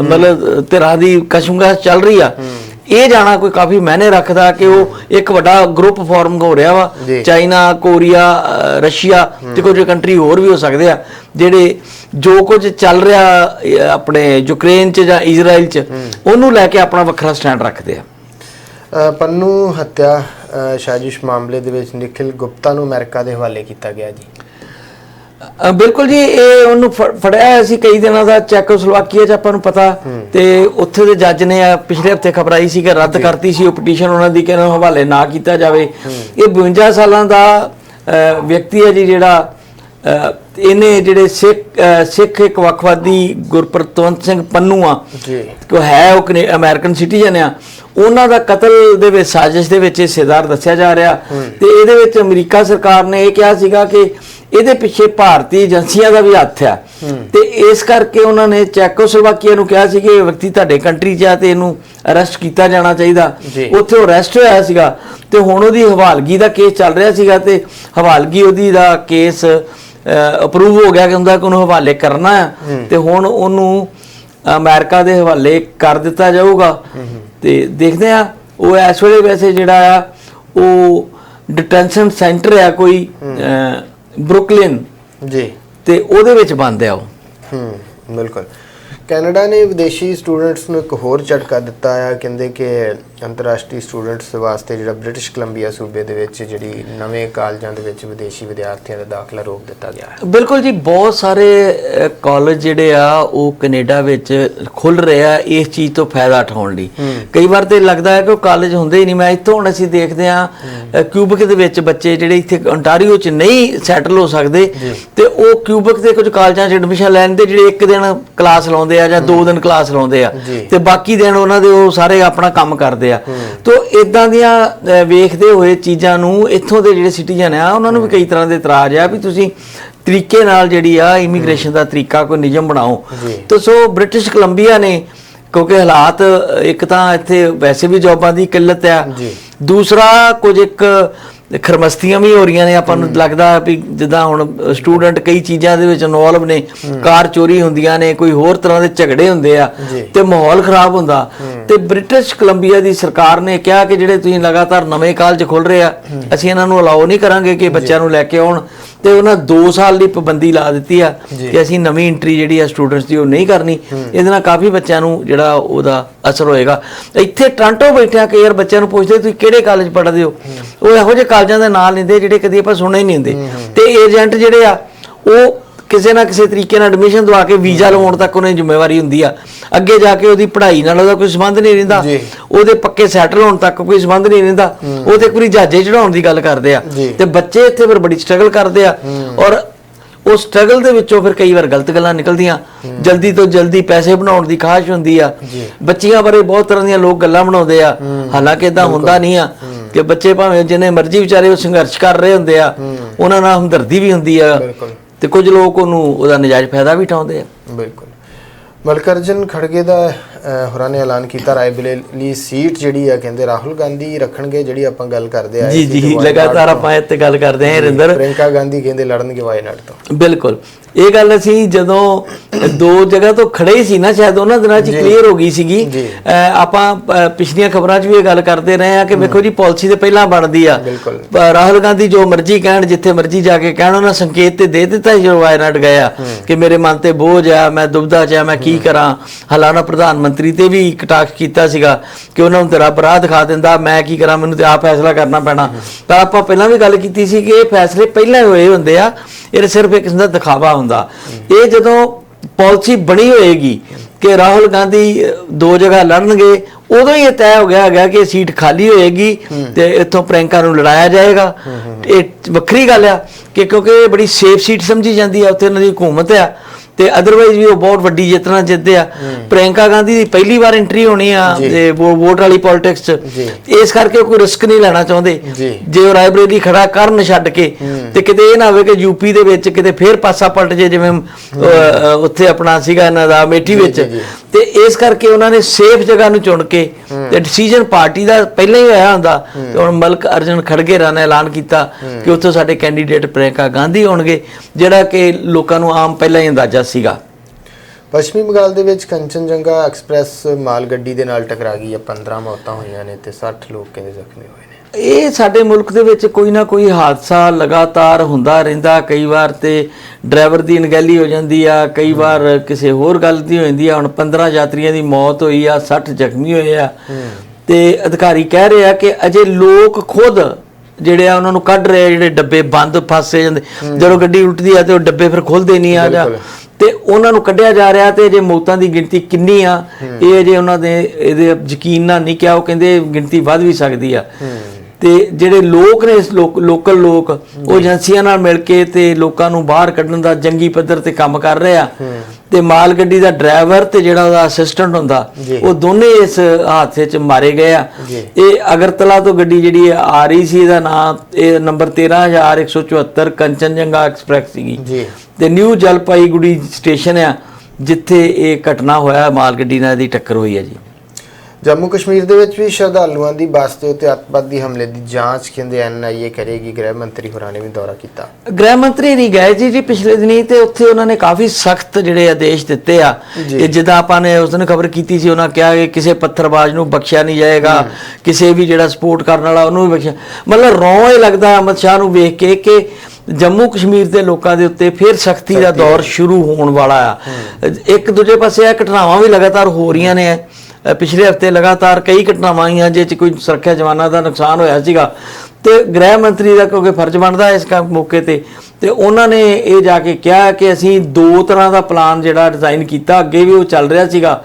ਮਤਲਬ ਧਿਰਾਂ ਦੀ ਕਸ਼ਮਕਸ਼ ਚੱਲ ਰਹੀ ਆ ਇਹ ਜਾਣਾ ਕੋਈ ਕਾਫੀ ਮਾਇਨੇ ਰੱਖਦਾ ਕਿ ਉਹ ਇੱਕ ਵੱਡਾ ਗਰੁੱਪ ਫਾਰਮ ਹੋ ਰਿਹਾ ਵਾ। ਚਾਈਨਾ ਕੋਰੀਆ ਰਸ਼ੀਆ ਤੇ ਕੁਝ ਕੰਟਰੀ ਹੋਰ ਵੀ ਹੋ ਸਕਦੇ ਆ। ਜਿਹੜੇ ਜੋ ਕੁਝ ਚੱਲ ਰਿਹਾ ਆਪਣੇ ਯੂਕਰੇਨ 'ਚ ਜਾਂ ਇਜ਼ਰਾਈਲ 'ਚ ਉਹਨੂੰ ਲੈ ਕੇ ਆਪਣਾ ਵੱਖਰਾ ਸਟੈਂਡ ਰੱਖਦੇ ਆ। ਪੰਨੂ ਹੱਤਿਆ ਸਾਜ਼ਿਸ਼ ਮਾਮਲੇ ਦੇ ਵਿੱਚ ਨikhil ਗੁਪਤਾ ਨੂੰ ਅਮਰੀਕਾ ਦੇ ਹਵਾਲੇ ਕੀਤਾ ਗਿਆ ਜੀ। ਬਿਲਕੁਲ ਜੀ ਇਹ ਉਹਨੂੰ ਫੜਿਆ ਸੀ ਕਈ ਦਿਨਾਂ ਦਾ ਚੈਕੋਸਲੋਵਾਕੀਆ ਚ ਆਪਾਂ ਨੂੰ ਪਤਾ। ਤੇ ਉੱਥੇ ਦੇ ਜੱਜ ਨੇ ਆ ਪਿਛਲੇ ਹਫ਼ਤੇ ਖਬਰ ਆਈ ਸੀ ਕਿ ਰੱਦ ਕਰਤੀ ਸੀ ਉਹ ਪਟੀਸ਼ਨ ਉਹਨਾਂ ਦੀ ਕਿ ਇਹਨਾਂ ਨੂੰ ਹਵਾਲੇ ਨਾ ਕੀਤਾ ਜਾਵੇ। ਇਹ 52 ਸਾਲਾਂ ਦਾ ਵਿਅਕਤੀ ਹੈ ਜੀ ਜਿਹੜਾ ਇਹਨੇ ਜਿਹੜੇ ਸਿੱਖ ਸਿੱਖ ਇੱਕ ਵੱਖਵਾਦੀ ਗੁਰਪ੍ਰਤਵੰਤ ਸਿੰਘ ਪੰਨੂ ਆ ਜੀ। ਕੋ ਹੈ ਉਹ ਕਨੇ- ਅਮਰੀਕਨ ਸਿਟੀਜ਼ਨ ਆ। ਉਹਨਾਂ ਦਾ ਕਤਲ ਦੇ ਵਿੱਚ ਸਾਜ਼ਿਸ਼ ਦੇ ਵਿੱਚ ਹਿੱਸੇਦਾਰ ਦੱਸਿਆ ਜਾ ਰਿਹਾ। ਤੇ ਇਹਦੇ ਵਿੱਚ ਅਮਰੀਕਾ ਸਰਕਾਰ ਨੇ ਇਹ ਕਿਹਾ ਸੀਗਾ ਕਿ ਇਹਦੇ ਪਿੱਛੇ ਭਾਰਤੀ ਏਜੰਸੀਆਂ ਦਾ ਵੀ ਹੱਥ ਆ। ਤੇ ਇਸ ਕਰਕੇ ਉਹਨਾਂ ਨੇ ਚੈਕੋਸਲੋਵਾਕੀਆ ਨੂੰ ਕਿਹਾ ਸੀ ਕਿ ਇਹ ਵਿਅਕਤੀ ਤੁਹਾਡੇ ਕੰਟਰੀ 'ਚ ਆ ਤੇ ਇਹਨੂੰ ਅਰੈਸਟ ਕੀਤਾ ਜਾਣਾ ਚਾਹੀਦਾ। ਉੱਥੇ ਉਹ ਅਰੈਸਟ ਹੋਇਆ ਸੀਗਾ ਤੇ ਹੁਣ ਉਹਦੀ ਹਵਾਲਗੀ ਦਾ ਕੇਸ ਚੱਲ ਰਿਹਾ ਸੀਗਾ ਤੇ ਹਵਾਲਗੀ ਉਹਦੀ ਦਾ ਕੇਸ ਅਪਰੂਵ ਹੋ ਗਿਆ ਕਿ ਹੁੰਦਾ ਕਿ ਉਹਨੂੰ ਹਵਾਲੇ ਕਰਨਾ ਆ। ਤੇ ਹੁਣ ਉਹਨੂੰ ਅਮਰੀਕਾ ਦੇ ਹਵਾਲੇ ਕਰ ਦਿੱਤਾ ਜਾਊਗਾ। ਤੇ ਦੇਖਦੇ ਆ ਉਹ ਇਸ ਵੇਲੇ ਵੈਸੇ ਜਿਹੜਾ ਆ ਉਹ ਡਿਟੈਂਸ਼ਨ ਸੈਂਟਰ ਆ ਕੋਈ ਬਰੁਕਲਿਨ। ਜੀ। ਤੇ ਉਹਦੇ ਵਿੱਚ ਬੰਦ ਆ ਉਹ। ਹੂੰ ਬਿਲਕੁਲ। ਕੈਨੇਡਾ ਨੇ ਵਿਦੇਸ਼ੀ ਸਟੂਡੈਂਟਸ ਨੂੰ ਇੱਕ ਹੋਰ ਝਟਕਾ ਦਿੱਤਾ ਆ ਕਹਿੰਦੇ ਕਿ ਅੰਤਰਰਾਸ਼ਟਰੀ ਸਟੂਡੈਂਟਸ ਵਾਸਤੇ ਜਿਹੜਾ ਬ੍ਰਿਟਿਸ਼ ਕੋਲੰਬੀਆ ਸੂਬੇ ਦੇ ਵਿੱਚ ਜਿਹੜੀ ਨਵੇਂ ਕਾਲਜਾਂ ਦੇ ਵਿੱਚ ਵਿਦੇਸ਼ੀ ਵਿਦਿਆਰਥੀਆਂ ਦਾ ਦਾਖਲਾ ਰੋਕ ਦਿੱਤਾ ਗਿਆ ਹੈ। ਬਿਲਕੁਲ ਜੀ ਬਹੁਤ ਸਾਰੇ ਕਾਲਜ ਜਿਹੜੇ ਆ ਉਹ ਕੈਨੇਡਾ ਵਿੱਚ ਖੁੱਲ ਰਹੇ ਇਸ ਚੀਜ਼ ਤੋਂ ਫਾਇਦਾ ਉਠਾਉਣ ਲਈ। ਕਈ ਵਾਰ ਤੇ ਲੱਗਦਾ ਹੈ ਕਿ ਉਹ ਕਾਲਜ ਹੁੰਦੇ ਹੀ ਨਹੀਂ। ਮੈਂ ਇੱਥੋਂ ਹੁਣ ਅਸੀਂ ਦੇਖਦੇ ਆ ਕਿਊਬਿਕ ਦੇ ਵਿੱਚ ਬੱਚੇ ਜਿਹੜੇ ਇੱਥੇ ontario 'ਚ ਨਹੀਂ ਸੈਟਲ ਹੋ ਸਕਦੇ ਤੇ ਉਹ ਕਿਊਬਿਕ ਦੇ ਕੁਝ ਕਾਲਜਾਂ 'ਚ ਐਡਮਿਸ਼ਨ ਲੈਣ ਦੇ ਜਿਹੜੇ ਇੱਕ ਦਿਨ ਕਲਾਸ ਲਾਉਂਦੇ ਆ ਜਾਂ ਦੋ ਦਿਨ ਕਲਾਸ ਲਾਉਂਦੇ ਆ। ਤੇ ਬਾਕੀ ਦਿਨ ਉਹਨਾਂ ਦੇ ਉਹ ਸਾਰੇ ਆਪਣਾ ਕੰਮ ਕਰਦੇ ਆ ਤੋਂ ਇਦਾਂ ਦੀਆਂ ਵੇਖਦੇ ਹੋਏ ਚੀਜ਼ਾਂ ਨੂੰ ਇੱਥੋਂ ਦੇ ਜਿਹੜੇ ਸਿਟੀਜ਼ਨ ਆ ਉਹਨਾਂ ਨੂੰ ਵੀ ਕਈ ਤਰ੍ਹਾਂ ਦੇ ਇਤਰਾਜ਼ ਆ ਵੀ ਤੁਸੀਂ ਤਰੀਕੇ ਨਾਲ ਜਿਹੜੀ ਆ ਇਮੀਗ੍ਰੇਸ਼ਨ ਦਾ ਤਰੀਕਾ ਕੋਈ ਨਿਯਮ ਬਣਾਓ। ਤੇ ਸੋ ਬ੍ਰਿਟਿਸ਼ ਕੋਲੰਬੀਆ ਨੇ ਕਿਉਂਕਿ ਹਾਲਾਤ ਇੱਕ ਤਾਂ ਇੱਥੇ ਵੈਸੇ ਵੀ ਜੌਬਾਂ ਦੀ ਕਿੱਲਤ ਆ ਜੀ। ਦੂਸਰਾ ਕੁਝ ਇੱਕ ਖਰਮਸਤੀਆਂ ਵੀ ਹੋ ਰਹੀਆਂ ਨੇ ਆਪਾਂ ਨੂੰ ਲੱਗਦਾ ਵੀ ਜਿੱਦਾਂ ਹੁਣ ਸਟੂਡੈਂਟ ਕਈ ਚੀਜ਼ਾਂ ਦੇ ਵਿੱਚ ਇਨਵੋਲਵ ਨੇ ਕਾਰ ਚੋਰੀ ਹੁੰਦੀਆਂ ਨੇ ਕੋਈ ਹੋਰ ਤਰ੍ਹਾਂ ਦੇ ਝਗੜੇ ਹੁੰਦੇ ਆ। ਤੇ ਮਾਹੌਲ ਖਰਾਬ ਹੁੰਦਾ। ਤੇ ਬ੍ਰਿਟਿਸ਼ ਕੋਲੰਬੀਆ ਦੀ ਸਰਕਾਰ ਨੇ ਕਿਹਾ ਕਿ ਜਿਹੜੇ ਤੁਸੀਂ ਲਗਾਤਾਰ ਨਵੇਂ ਕਾਲਜ ਖੁੱਲ ਰਹੇ ਆ ਅਸੀਂ ਇਹਨਾਂ ਨੂੰ ਅਲਾਉ ਨਹੀਂ ਕਰਾਂਗੇ ਕਿ ਬੱਚਿਆਂ ਨੂੰ ਲੈ ਕੇ ਆਉਣ। ਤੇ ਉਹਨਾਂ 2 ਸਾਲ ਦੀ ਪਾਬੰਦੀ ਲਾ ਦਿੱਤੀ ਆ। ਕਿ ਅਸੀਂ ਨਵੀਂ ਐਂਟਰੀ ਜਿਹੜੀ ਆ ਸਟੂਡੈਂਟਸ ਦੀ ਉਹ ਨਹੀਂ ਕਰਨੀ। ਇਹਦੇ ਨਾਲ ਕਾਫੀ ਬੱਚਿਆਂ ਨੂੰ ਜਿਹੜਾ ਉਹਦਾ ਅਸਰ ਹੋਏਗਾ। ਇੱਥੇ ਟ੍ਰਾਂਟੋ ਬੈਠਿਆ ਕਿ ਯਾਰ ਬੱਚਿਆਂ ਨੂੰ ਪੁੱਛਦੇ ਤੁਸੀਂ ਕਿਹੜੇ ਕਾਲਜ ਪੜ੍ਹਦੇ ਹੋ? ਉਹ ਇਹੋ ਜਿਹੇ ਕਾਲਜਾਂ ਦੇ ਨਾਂ ਲੈਂਦੇ ਜਿਹੜੇ ਕਦੀ ਆਪਾਂ ਸੁਣੇ ਹੀ ਨਹੀਂ ਹੁੰਦੇ। ਤੇ ਏਜੰਟ ਜਿਹੜੇ ਆ ਉਹ ਕਿਸੇ ਨਾ ਕਿਸੇ ਤਰੀਕੇ ਨਾਲ ਐਡਮਿਸ਼ਨ ਦਵਾ ਕੇ ਵੀਜ਼ਾ ਲਵਾਉਣ ਤੱਕ ਉਹਨੇ ਜ਼ਿੰਮੇਵਾਰੀ ਹੁੰਦੀ ਆ। ਅੱਗੇ ਜਾ ਕੇ ਉਹਦੀ ਪੜ੍ਹਾਈ ਨਾਲ ਉਹਦਾ ਕੋਈ ਸੰਬੰਧ ਨਹੀਂ ਰਹਿੰਦਾ। ਉਹਦੇ ਪੱਕੇ ਸੈਟਲ ਹੋਣ ਤੱਕ ਕੋਈ ਸੰਬੰਧ ਨਹੀਂ ਰਹਿੰਦਾ। ਉਹ ਤੇ ਪੂਰੀ ਜਹਾਜ਼ੇ ਚੜਾਉਣ ਦੀ ਗੱਲ ਕਰਦੇ ਆ। ਤੇ ਬੱਚੇ ਇੱਥੇ ਫਿਰ ਬੜੀ ਸਟਰਗਲ ਕਰਦੇ ਆ। ਔਰ ਉਹ ਸਟਰਗਲ ਦੇ ਵਿੱਚੋਂ ਫਿਰ ਕਈ ਵਾਰ ਗਲਤ ਗੱਲਾਂ ਨਿਕਲਦੀਆਂ। ਜਲਦੀ ਤੋਂ ਜਲਦੀ ਪੈਸੇ ਬਣਾਉਣ ਦੀ ਖਾਸ਼ ਹੁੰਦੀ ਆ। ਬੱਚੀਆਂ ਬਾਰੇ ਬਹੁਤ ਤਰ੍ਹਾਂ ਦੀਆਂ ਲੋਕ ਗੱਲਾਂ ਬਣਾਉਂਦੇ ਆ। ਹਾਲਾਂਕਿ ਇਦਾਂ ਹੁੰਦਾ ਨਹੀਂ ਆ ਕਿ ਬੱਚੇ ਭਾਵੇਂ ਜਿੰਨੇ ਮਰਜ਼ੀ ਵਿਚਾਰੇ ਉਹ ਸੰਘਰਸ਼ ਕਰ ਰਹੇ ਹੁੰਦੇ ਆ। ਉਹਨਾਂ ਨਾਲ ਹਮਦਰਦੀ ਵੀ ਹੁੰਦੀ ਆ। ਤੇ ਕੁਝ ਲੋਕ ਉਹਨੂੰ ਉਹਦਾ ਨਜਾਇਜ਼ ਫਾਇਦਾ ਵੀ ਉਠਾਉਂਦੇ ਆ। ਬਿਲਕੁਲ। ਮਲਕਰਜਨ ਖੜਗੇ ਦਾ ਹੋਰਾਂ ਨੇ ਐਲਾਨ ਕੀਤਾ ਰਾਏਬਰੇਲੀ ਸੀਟ ਜਿਹੜੀ ਆ ਕਹਿੰਦੇ ਰਾਹੁਲ ਗਾਂਧੀ ਰੱਖਣਗੇ ਜਿਹੜੀ ਆਪਾਂ ਗੱਲ ਕਰਦੇ ਆਏ ਜੀ ਜੀ ਲਗਾਤਾਰ। ਆਪਾਂ ਇੱਥੇ ਗੱਲ ਕਰਦੇ ਆਂ ਰਿੰਦਰ ਪ੍ਰਿੰਕਾ ਗਾਂਧੀ ਕਹਿੰਦੇ ਲੜਨਗੇ ਵਾਇਨਾਡ ਤੋਂ। ਬਿਲਕੁਲ। ਇਹ ਗੱਲ ਅਸੀਂ ਜਦੋਂ ਦੋ ਜਗ੍ਹਾ ਤੋਂ ਖੜੇ ਹੀ ਸੀ ਨਾ ਸ਼ਾਇਦ ਉਹਨਾਂ ਦਿਨਾਂ 'ਚ ਕਲੀਅਰ ਹੋ ਗਈ ਸੀਗੀ। ਆਪਾਂ ਪਿਛਲੀਆਂ ਖਬਰਾਂ 'ਚ ਵੀ ਇਹ ਗੱਲ ਕਰਦੇ ਰਹੇ ਆ ਕਿ ਵੇਖੋ ਜੀ ਪਾਲਿਸੀ ਤੇ ਪਹਿਲਾਂ ਬਣਦੀ ਆ। ਰਾਹੁਲ ਗਾਂਧੀ ਜੋ ਮਰਜ਼ੀ ਕਹਿਣ ਜਿੱਥੇ ਮਰਜ਼ੀ ਜਾ ਕੇ ਕਹਿਣ ਉਹਨਾਂ ਸੰਕੇਤ ਤੇ ਦੇ ਦਿੱਤਾ ਜਦੋਂ ਵਾਇਨਾਡ ਗਿਆ ਕਿ ਮੇਰੇ ਮਨ ਤੇ ਬੋਝ ਆ ਮੈਂ ਦੁਬਦਾ ਚ ਆ ਮੈਂ ਕੀ ਕਰਾਂ? ਹਲਾਣਾ ਪ੍ਰਧਾਨ ਮੰਤਰੀ ਤੇ ਵੀ ਕਟਾਖ ਕੀਤਾ ਸੀਗਾ ਕਿ ਉਹਨਾਂ ਨੂੰ ਤੇਰਾ ਬਰਾਹ ਦਿਖਾ ਦਿੰਦਾ, ਮੈਂ ਕੀ ਕਰਾਂ, ਮੈਨੂੰ ਤੇ ਆਪ ਫੈਸਲਾ ਕਰਨਾ ਪੈਣਾ। ਪਰ ਆਪਾਂ ਪਹਿਲਾਂ ਵੀ ਗੱਲ ਕੀਤੀ ਸੀ ਕਿ ਇਹ ਫੈਸਲੇ ਪਹਿਲਾਂ ਹੋਏ ਹੁੰਦੇ ਆ, ਇਹ ਸਿਰਫ ਇੱਕ ਕਿਸਮ ਦਾ ਦਿਖਾਵਾ ਹੁੰਦਾ। ਇਹ ਜਦੋਂ ਪਾਲਿਸੀ ਬਣੀ ਹੋਏਗੀ ਕਿ ਰਾਹੁਲ ਗਾਂਧੀ ਦੋ ਜਗ੍ਹਾ ਲੜਨਗੇ, ਉਦੋਂ ਹੀ ਇਹ ਤੈਅ ਹੋ ਗਿਆ ਹੈਗਾ ਕਿ ਸੀਟ ਖਾਲੀ ਹੋਏਗੀ ਤੇ ਇੱਥੋਂ ਪ੍ਰਿੰਕਾ ਨੂੰ ਲੜਾਇਆ ਜਾਏਗਾ। ਇਹ ਵੱਖਰੀ ਗੱਲ ਆ ਕਿ ਕਿਉਂਕਿ ਇਹ ਬੜੀ ਸੇਫ ਸੀਟ ਸਮਝੀ ਜਾਂਦੀ ਆ, ਉੱਥੇ ਉਹਨਾਂ ਦੀ ਹਕੂਮਤ ਆ। ਤੇ ਅਦਰਵਾਈਜ਼ ਵੀ ਉਹ ਬਹੁਤ ਵੱਡੀ ਜਿੱਤ ਨਾਲ ਜਿੱਤਦੇ ਆ। ਪ੍ਰਿੰਕਾ ਗਾਂਧੀ ਦੀ ਪਹਿਲੀ ਵਾਰ ਐਂਟਰੀ ਹੋਣੀ ਆ। ਤੇ ਵੋਟ ਵਾਲੀ ਪੋਲਿਟਿਕਸ 'ਚ। ਇਸ ਕਰਕੇ ਕੋਈ ਰਿਸਕ ਨਹੀਂ ਲੈਣਾ ਚਾਹੁੰਦੇ। ਜੀ। ਉਹ ਰਾਇਬਰੇਲੀ ਖੜਾ ਕਰਨ ਛੱਡ ਕੇ ਤੇ ਕਿਤੇ ਇਹ ਨਾ ਹੋਵੇ ਕਿ ਯੂਪੀ ਦੇ ਵਿੱਚ ਕਿਤੇ ਫੇਰ ਪਾਸਾ ਪਲਟ ਜੇ ਜਿਵੇਂ ਉੱਥੇ ਆਪਣਾ ਸੀਗਾ ਇਹਨਾਂ ਦਾ ਅਮੇਠੀ ਵਿੱਚ। ਤੇ ਇਸ ਕਰਕੇ ਉਹਨਾਂ ਨੇ ਸੇਫ ਜਗ੍ਹਾ ਨੂੰ ਚੁਣ ਕੇ ਤੇ ਡਿਸੀਜਨ ਪਾਰਟੀ ਦਾ ਪਹਿਲਾਂ ਹੀ ਹੋਇਆ ਹੁੰਦਾ। ਤੇ ਹੁਣ ਮਲਕ ਅਰਜਨ ਖੜਗੇ ਰਾਂ ਨੇ ਐਲਾਨ ਕੀਤਾ ਕਿ ਉੱਥੋਂ ਸਾਡੇ ਕੈਂਡੀਡੇਟ ਪ੍ਰਿੰਕਾ ਗਾਂਧੀ ਹੋਣਗੇ ਜਿਹੜਾ ਕਿ ਲੋਕਾਂ ਨੂੰ ਆਮ ਪਹਿਲਾਂ ਹੀ ਅੰਦਾਜ਼ਾ ਸੀਗਾ। ਪੱਛਮੀ ਬੰਗਾਲ ਦੇ ਵਿੱਚ ਕੰਚਨਜੰਗਾ ਐਕਸਪ੍ਰੈਸ ਮਾਲ ਗੱਡੀ ਦੇ ਨਾਲ ਟਕਰਾ ਗਈ ਹੈ। 15 ਮੌਤਾਂ ਹੋਈਆਂ ਨੇ ਤੇ 60 ਲੋਕ ਕਹਿੰਦੇ ਜ਼ਖਮੀ ਹੋਏ ਨੇ। ਇਹ ਸਾਡੇ ਮੁਲਕ ਦੇ ਵਿੱਚ ਕੋਈ ਨਾ ਕੋਈ ਹਾਦਸਾ ਲਗਾਤਾਰ ਹੁੰਦਾ ਰਹਿੰਦਾ। ਕਈ ਵਾਰ ਤੇ ਡਰਾਈਵਰ ਦੀ ਅਣਗਹਿਲੀ ਹੋ ਜਾਂਦੀ ਆ ਕਈ ਵਾਰ ਕਿਸੇ ਹੋਰ ਗੱਲ ਦੀ ਹੋ ਜਾਂਦੀ ਆ। ਹੁਣ 15 ਯਾਤਰੀਆਂ ਦੀ ਮੌਤ ਹੋਈ ਆ 60 ਜ਼ਖਮੀ ਹੋਏ ਆ। ਤੇ ਅਧਿਕਾਰੀ ਕਹਿ ਰਹੇ ਆ ਕਿ ਅਜੇ ਲੋਕ ਖੁਦ ਜਿਹੜੇ ਆ ਉਹਨਾਂ ਨੂੰ ਕੱਢ ਰਹੇ ਜਿਹੜੇ ਡੱਬੇ ਬੰਦ ਫਸੇ ਜਾਂਦੇ। ਜਦੋਂ ਗੱਡੀ ਉਲਟਦੀ ਆ ਤੇ ਉਹ ਡੱਬੇ ਫਿਰ ਖੁੱਲਦੇ ਨਹੀਂ ਆ ਜਾਂ। ਤੇ ਉਹਨਾਂ ਨੂੰ ਕੱਢਿਆ ਜਾ ਰਿਹਾ ਤੇ ਜੇ ਮੌਤਾਂ ਦੀ ਗਿਣਤੀ ਕਿੰਨੀ ਆ ਇਹ ਅਜੇ ਉਹਨਾਂ ਦੇ ਇਹਦੇ ਯਕੀਨ ਨਾਲ ਨਹੀਂ ਕਿਹਾ ਉਹ ਕਹਿੰਦੇ ਗਿਣਤੀ ਵੱਧ ਵੀ ਸਕਦੀ ਆ। ਤੇ ਜਿਹੜੇ ਲੋਕ ਨੇ ਇਸ ਲੋਕ ਲੋਕਲ ਲੋਕ ਉਹ ਏਜੰਸੀਆਂ ਨਾਲ ਮਿਲ ਕੇ ਤੇ ਲੋਕਾਂ ਨੂੰ ਬਾਹਰ ਕੱਢਣ ਦਾ ਜੰਗੀ ਪੱਧਰ ਤੇ ਕੰਮ ਕਰ ਰਹੇ ਆ। ਤੇ ਮਾਲ ਗੱਡੀ ਦਾ ਡਰਾਈਵਰ ਤੇ ਜਿਹੜਾ ਉਹਦਾ ਅਸਿਸਟੈਂਟ ਹੁੰਦਾ। ਉਹ ਦੋਨੇ ਇਸ ਹਾਦਸੇ 'ਚ ਮਾਰੇ ਗਏ ਆ। ਇਹ ਅਗਰਤਲਾ ਤੋਂ ਗੱਡੀ ਜਿਹੜੀ ਆ ਰਹੀ ਸੀ ਇਹਦਾ ਨਾਮ ਇਹ ਨੰਬਰ 13174 ਕੰਚਨਜੰਗਾ ਐਕਸਪ੍ਰੈਸ ਸੀਗੀ। ਤੇ ਨਿਊ ਜਲਪਾਈਗੁੜੀ ਸਟੇਸ਼ਨ ਆ ਜਿੱਥੇ ਇਹ ਘਟਨਾ ਹੋਇਆ ਮਾਲ ਗੱਡੀ ਨਾਲ ਇਹਦੀ ਟੱਕਰ ਹੋਈ ਹੈ ਜੀ। ਜੰਮੂ ਕਸ਼ਮੀਰ ਦੇ ਵਿੱਚ ਵੀ ਸ਼ਰਧਾਲੂਆਂ ਦੀ ਬੱਸ ਦੇ ਉੱਤੇ ਅੱਤਵਾਦੀ ਹਮਲੇ ਦੀ ਜਾਂਚ ਕਹਿੰਦੇ ਐਨਆਈਏ ਕਰੇਗੀ। ਗ੍ਰਹਿ ਮੰਤਰੀ ਹੋਰਾਂ ਨੇ ਵੀ ਦੌਰਾ ਕੀਤਾ। ਗ੍ਰਹਿ ਮੰਤਰੀ ਨਹੀਂ ਗਏ ਜੀ ਜੀ ਪਿਛਲੇ ਦਿਨੀ ਤੇ ਉੱਥੇ ਉਹਨਾਂ ਨੇ ਕਾਫੀ ਸਖਤ ਜਿਹੜੇ ਆਦੇਸ਼ ਦਿੱਤੇ ਆ। ਕਿ ਜਿੱਦਾਂ ਆਪਾਂ ਨੇ ਉਸ ਦਿਨ ਖਬਰ ਕੀਤੀ ਸੀ ਉਹਨਾਂ ਕਿਹਾ ਕਿ ਕਿਸੇ ਪੱਥਰਬਾਜ਼ ਨੂੰ ਬਖਸ਼ਿਆ ਨਹੀਂ ਜਾਏਗਾ ਕਿਸੇ ਵੀ ਜਿਹੜਾ ਸਪੋਰਟ ਕਰਨ ਵਾਲਾ ਉਹਨੂੰ ਵੀ ਬਖਸ਼ਿਆ। ਮਤਲਬ ਰੌਂ ਇਹ ਲੱਗਦਾ ਅਮਿਤ ਸ਼ਾਹ ਨੂੰ ਵੇਖ ਕੇ ਕਿ ਜੰਮੂ ਕਸ਼ਮੀਰ ਦੇ ਲੋਕਾਂ ਦੇ ਉੱਤੇ ਫਿਰ ਸਖਤੀ ਦਾ ਦੌਰ ਸ਼ੁਰੂ ਹੋਣ ਵਾਲਾ ਆ। ਇੱਕ ਦੂਜੇ ਪਾਸੇ ਇਹ ਘਟਨਾਵਾਂ ਵੀ ਲਗਾਤਾਰ ਹੋ ਰਹੀਆਂ ਨੇ। ਪਿਛਲੇ ਹਫ਼ਤੇ ਲਗਾਤਾਰ ਕਈ ਘਟਨਾਵਾਂ ਆਈਆਂ ਜਿਹ ਚ ਕੋਈ ਸੁਰੱਖਿਆ ਜਵਾਨਾਂ ਦਾ ਨੁਕਸਾਨ ਹੋਇਆ ਸੀਗਾ। ਤੇ ਗ੍ਰਹਿ ਮੰਤਰੀ ਦਾ ਕਿਉਂਕਿ ਫਰਜ਼ ਬਣਦਾ ਇਸ ਕੰਮ ਮੌਕੇ ਤੇ ਤੇ ਉਹਨਾਂ ਨੇ ਇਹ ਜਾ ਕੇ ਕਿਹਾ ਕਿ ਅਸੀਂ ਦੋ ਤਰ੍ਹਾਂ ਦਾ ਪਲਾਨ ਜਿਹੜਾ ਡਿਜ਼ਾਈਨ ਕੀਤਾ ਅੱਗੇ ਵੀ ਉਹ ਚੱਲ ਰਿਹਾ ਸੀਗਾ।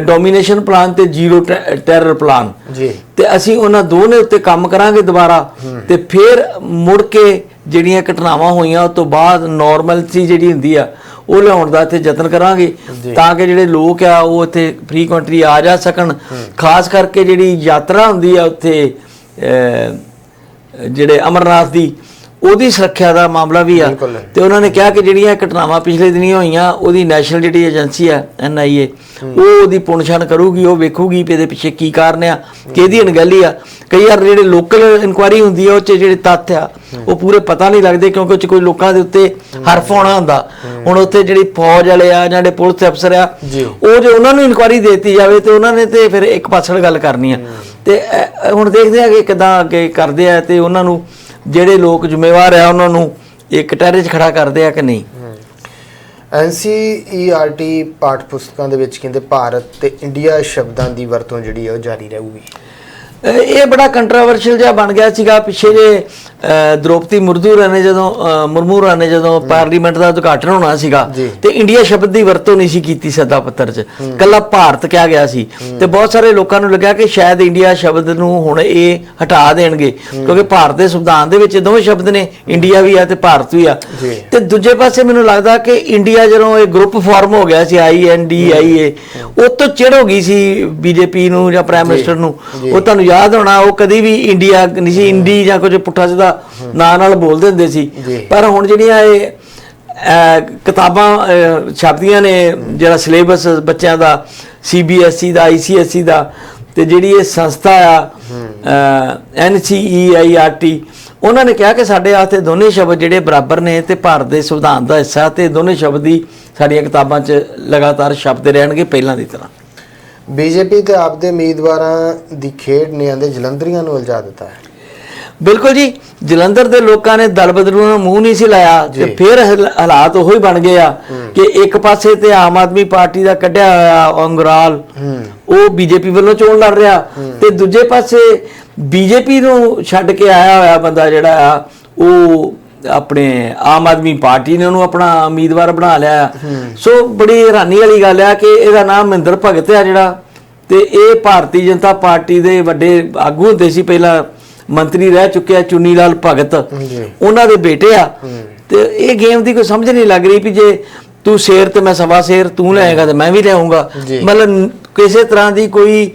ਡੋਮੀਨੇਸ਼ਨ ਪਲਾਨ ਤੇ ਜ਼ੀਰੋ ਟੈਰਰ ਪਲਾਨ। ਜੀ। ਤੇ ਅਸੀਂ ਉਹਨਾਂ ਦੋਨੇ ਉੱਤੇ ਕੰਮ ਕਰਾਂਗੇ ਦੁਬਾਰਾ। ਤੇ ਫਿਰ ਮੁੜ ਕੇ ਜਿਹੜੀਆਂ ਘਟਨਾਵਾਂ ਹੋਈਆਂ ਉਸ ਤੋਂ ਬਾਅਦ ਨਾਰਮਲਸੀ ਜਿਹੜੀ ਹੁੰਦੀ ਆ ਉਹ ਲਿਆਉਣ ਦਾ ਇੱਥੇ ਯਤਨ ਕਰਾਂਗੇ ਤਾਂ ਕਿ ਜਿਹੜੇ ਲੋਕ ਆ ਉਹ ਇੱਥੇ ਫ੍ਰੀ ਕੰਟਰੀ ਆ ਜਾ ਸਕਣ। ਖਾਸ ਕਰਕੇ ਜਿਹੜੀ ਯਾਤਰਾ ਹੁੰਦੀ ਆ ਉੱਥੇ ਜਿਹੜੇ ਅਮਰਨਾਥ ਦੀ ਉਹਦੀ ਸੁਰੱਖਿਆ ਦਾ ਮਾਮਲਾ ਵੀ ਆ। ਤੇ ਉਹਨਾਂ ਨੇ ਕਿਹਾ ਕਿ ਜਿਹੜੀਆਂ ਘਟਨਾਵਾਂ ਪਿਛਲੇ ਦਿਨੀ ਹੋਈਆਂ ਉਹਦੀ ਨੈਸ਼ਨਲ ਜਿਹੜੀ ਏਜੰਸੀ ਆ ਐਨਆਈਏ ਉਹ ਉਹਦੀ ਪੁਣਛਾਣ ਕਰੂਗੀ ਉਹ ਵੇਖੂਗੀ ਵੀ ਇਹਦੇ ਪਿੱਛੇ ਕੀ ਕਾਰਨ ਆ ਕਿਹਦੀ ਅਣਗਹਿਲੀ ਆ। ਕਈ ਵਾਰ ਜਿਹੜੇ ਲੋਕਲ ਇਨਕੁਆਰੀ ਹੁੰਦੀ ਆ ਉਹ ਚ ਜਿਹੜੇ ਤੱਥ ਆ ਉਹ ਪੂਰੇ ਪਤਾ ਨਹੀਂ ਲੱਗਦੇ ਕਿਉਂਕਿ ਉਹ ਚ ਕੋਈ ਲੋਕਾਂ ਦੇ ਉੱਤੇ ਹਰਫ ਆਉਣਾ ਹੁੰਦਾ। ਹੁਣ ਉੱਥੇ ਜਿਹੜੀ ਫੌਜ ਵਾਲੇ ਆ ਜਾਂ ਜਿਹੜੇ ਪੁਲਿਸ ਅਫਸਰ ਆ। ਉਹ ਜੇ ਉਹਨਾਂ ਨੂੰ ਇਨਕੁਆਰੀ ਦੇਤੀ ਜਾਵੇ ਤੇ ਉਹਨਾਂ ਨੇ ਤੇ ਫਿਰ ਇੱਕ ਪਾਸੜ ਗੱਲ ਕਰਨੀ ਆ। ਤੇ ਹੁਣ ਦੇਖਦੇ ਆ ਕਿ ਕਿਦਾਂ ਅੱਗੇ ਕਰਦੇ ਆ ਤੇ ਉਹਨਾਂ ਨੂੰ ਜਿਹੜੇ ਲੋਕ ਜ਼ਿੰਮੇਵਾਰ ਆ ਉਹਨਾਂ ਨੂੰ ਇੱਕ ਟਹਿਰੇ 'ਚ ਖੜਾ ਕਰਦੇ ਆ ਕਿ ਨਹੀਂ? ਐਨਸੀਈਆਰਟੀ ਪਾਠ ਪੁਸਤਕਾਂ ਦੇ ਵਿੱਚ ਕਹਿੰਦੇ ਭਾਰਤ ਤੇ ਇੰਡੀਆ ਸ਼ਬਦਾਂ ਦੀ ਵਰਤੋਂ ਜਿਹੜੀ ਹੈ ਉਹ ਜਾਰੀ ਰਹੂਗੀ। ਇਹ ਬੜਾ ਕੰਟਰੋਵਰਸ਼ੀਅਲ ਜਿਹਾ ਬਣ ਗਿਆ ਸੀਗਾ ਪਿੱਛੇ ਜੇ ਦ੍ਰੋਪਦੀ ਮੁਰਮੂ ਰਾਂ ਨੇ ਜਦੋਂ ਅ, ਮੁਰਮੂ ਰਾਂ ਨੇ ਜਦੋਂ ਪਾਰਲੀਮੈਂਟ ਦਾ ਉਦਘਾਟਨ ਹੋਣਾ ਸੀਗਾ। ਤੇ ਇੰਡੀਆ ਸ਼ਬਦ ਦੀ ਵਰਤੋਂ ਨਹੀਂ ਸੀ ਕੀਤੀ ਸੱਦਾ ਪੱਤਰ 'ਚ। ਕੱਲਾ ਭਾਰਤ ਕਿਹਾ ਗਿਆ ਸੀ। ਤੇ ਬਹੁਤ ਸਾਰੇ ਲੋਕਾਂ ਨੂੰ ਲੱਗਿਆ ਕਿ ਸ਼ਾਇਦ ਇੰਡੀਆ ਸ਼ਬਦ ਨੂੰ ਹੁਣ ਇਹ ਹਟਾ ਦੇਣਗੇ। ਕਿਉਂਕਿ ਭਾਰਤ ਦੇ ਸੰਵਿਧਾਨ ਦੇ ਵਿੱਚ ਦੋਵੇਂ ਸ਼ਬਦ ਨੇ ਇੰਡੀਆ ਵੀ ਆ ਤੇ ਭਾਰਤ ਵੀ ਆ। ਤੇ ਦੂਜੇ ਪਾਸੇ ਮੈਨੂੰ ਲੱਗਦਾ ਕਿ ਇੰਡੀਆ ਜਦੋਂ ਇਹ ਗਰੁੱਪ ਫਾਰਮ ਹੋ ਗਿਆ ਸੀ ਆਈ ਐਨ ਡੀ ਆਈ ਏ ਉਹ ਤੋਂ ਚਿੜ ਹੋ ਗਈ ਸੀ ਬੀਜੇਪੀ ਨੂੰ ਜਾਂ ਪ੍ਰਾਈਮ ਮਿਨਿਸਟਰ ਨੂੰ। ਉਹ ਤੁਹਾਨੂੰ ਯਾਦ ਹੋਣਾ ਉਹ ਕਦੀ ਵੀ ਇੰਡੀਆ ਨਹੀਂ ਸੀ ਇੰਡੀ ਜਾਂ ਕੁਝ ਪੁੱਠਾ ਸਿੱਧਾ ਨਾਂ ਨਾਲ ਬੋਲਦੇ ਹੁੰਦੇ ਸੀ। ਪਰ ਹੁਣ ਜਿਹੜੀਆਂ ਇਹ ਕਿਤਾਬਾਂ ਛਪਦੀਆਂ ਨੇ ਜਿਹੜਾ ਸਿਲੇਬਸ ਬੱਚਿਆਂ ਦਾ ਸੀਬੀਐਸਈ E ਦਾ ਆਈਸੀਐਸਈ ਦਾ ਤੇ ਜਿਹੜੀ ਇਹ ਸੰਸਥਾ ਆ ਐਨਸੀਈਆਈਆਰਟੀ ਉਹਨਾਂ ਨੇ ਕਿਹਾ ਕਿ ਸਾਡੇ ਵਾਸਤੇ ਦੋਨੇ ਸ਼ਬਦ ਜਿਹੜੇ ਬਰਾਬਰ ਨੇ ਤੇ ਭਾਰਤ ਦੇ ਸੰਵਿਧਾਨ ਦਾ ਹਿੱਸਾ ਤੇ ਦੋਨੇ ਸ਼ਬਦ ਹੀ ਸਾਡੀਆਂ ਕਿਤਾਬਾਂ 'ਚ ਲਗਾਤਾਰ ਛਪਦੇ ਰਹਿਣਗੇ ਪਹਿਲਾਂ ਦੀ ਤਰ੍ਹਾਂ। ਬੀਜੇਪੀ ਤੇ ਆਪ ਦੇ ਉਮੀਦਵਾਰਾਂ ਦੀ ਖੇਡ ਨੇ ਆਂਦੇ ਜਲੰਧਰੀਆਂ ਨੂੰ ਉਲਝਾ ਦਿੱਤਾ ਹੈ। ਬਿਲਕੁਲ ਜੀ ਜਲੰਧਰ ਦੇ ਲੋਕਾਂ ਨੇ ਦਲ ਬਦਲੂ ਨੂੰ ਮੂੰਹ ਨਹੀਂ ਸੀ ਲਾਇਆ ਤੇ। ਫਿਰ ਹਾਲ- ਹਾਲਾਤ ਉਹੀ ਬਣ ਗਏ ਆ ਕਿ ਇੱਕ ਪਾਸੇ ਤੇ ਆਮ ਆਦਮੀ ਪਾਰਟੀ ਦਾ ਕੱਢਿਆ ਹੋਇਆ ਅੰਗਰਾਲ ਉਹ ਬੀਜੇਪੀ ਵੱਲੋਂ ਚੋਣ ਲੜ ਰਿਹਾ। ਤੇ ਦੂਜੇ ਪਾਸੇ ਬੀਜੇਪੀ ਨੂੰ ਛੱਡ ਕੇ ਆਇਆ ਹੋਇਆ ਬੰਦਾ ਜਿਹੜਾ ਆ ਉਹ ਆਪਣੇ ਆਮ ਆਦਮੀ ਪਾਰਟੀ ਨੇ ਉਹਨੂੰ ਆਪਣਾ ਉਮੀਦਵਾਰ ਬਣਾ ਲਿਆ ਸੋ ਬੜੀ ਹੈਰਾਨੀ ਵਾਲੀ ਗੱਲ ਆ ਕਿ ਇਹਦਾ ਨਾਮ ਮਹਿੰਦਰ ਭਗਤ ਆ ਜਿਹੜਾ। ਤੇ ਇਹ ਭਾਰਤੀ ਜਨਤਾ ਪਾਰਟੀ ਦੇ ਵੱਡੇ ਆਗੂ ਹੁੰਦੇ ਸੀ ਪਹਿਲਾਂ। ਮੰਤਰੀ ਰਹਿ ਚੁੱਕਿਆ ਚੁੰਨੀ ਲਾਲ ਭਗਤ। ਉਹਨਾਂ ਦੇ ਬੇਟੇ ਆ। ਤੇ ਇਹ ਗੇਮ ਦੀ ਕੋਈ ਸਮਝ ਨਹੀਂ ਲੱਗ ਰਹੀ ਵੀ ਜੇ ਤੂੰ ਸ਼ੇਰ ਤੇ ਮੈਂ ਸਵਾ ਸ਼ੇਰ ਤੂੰ ਲਿਆਏਗਾ ਤੇ ਮੈਂ ਵੀ ਲਿਆਉਂਗਾ ਜੀ। ਮਤਲਬ ਕਿਸੇ ਤਰ੍ਹਾਂ ਦੀ ਕੋਈ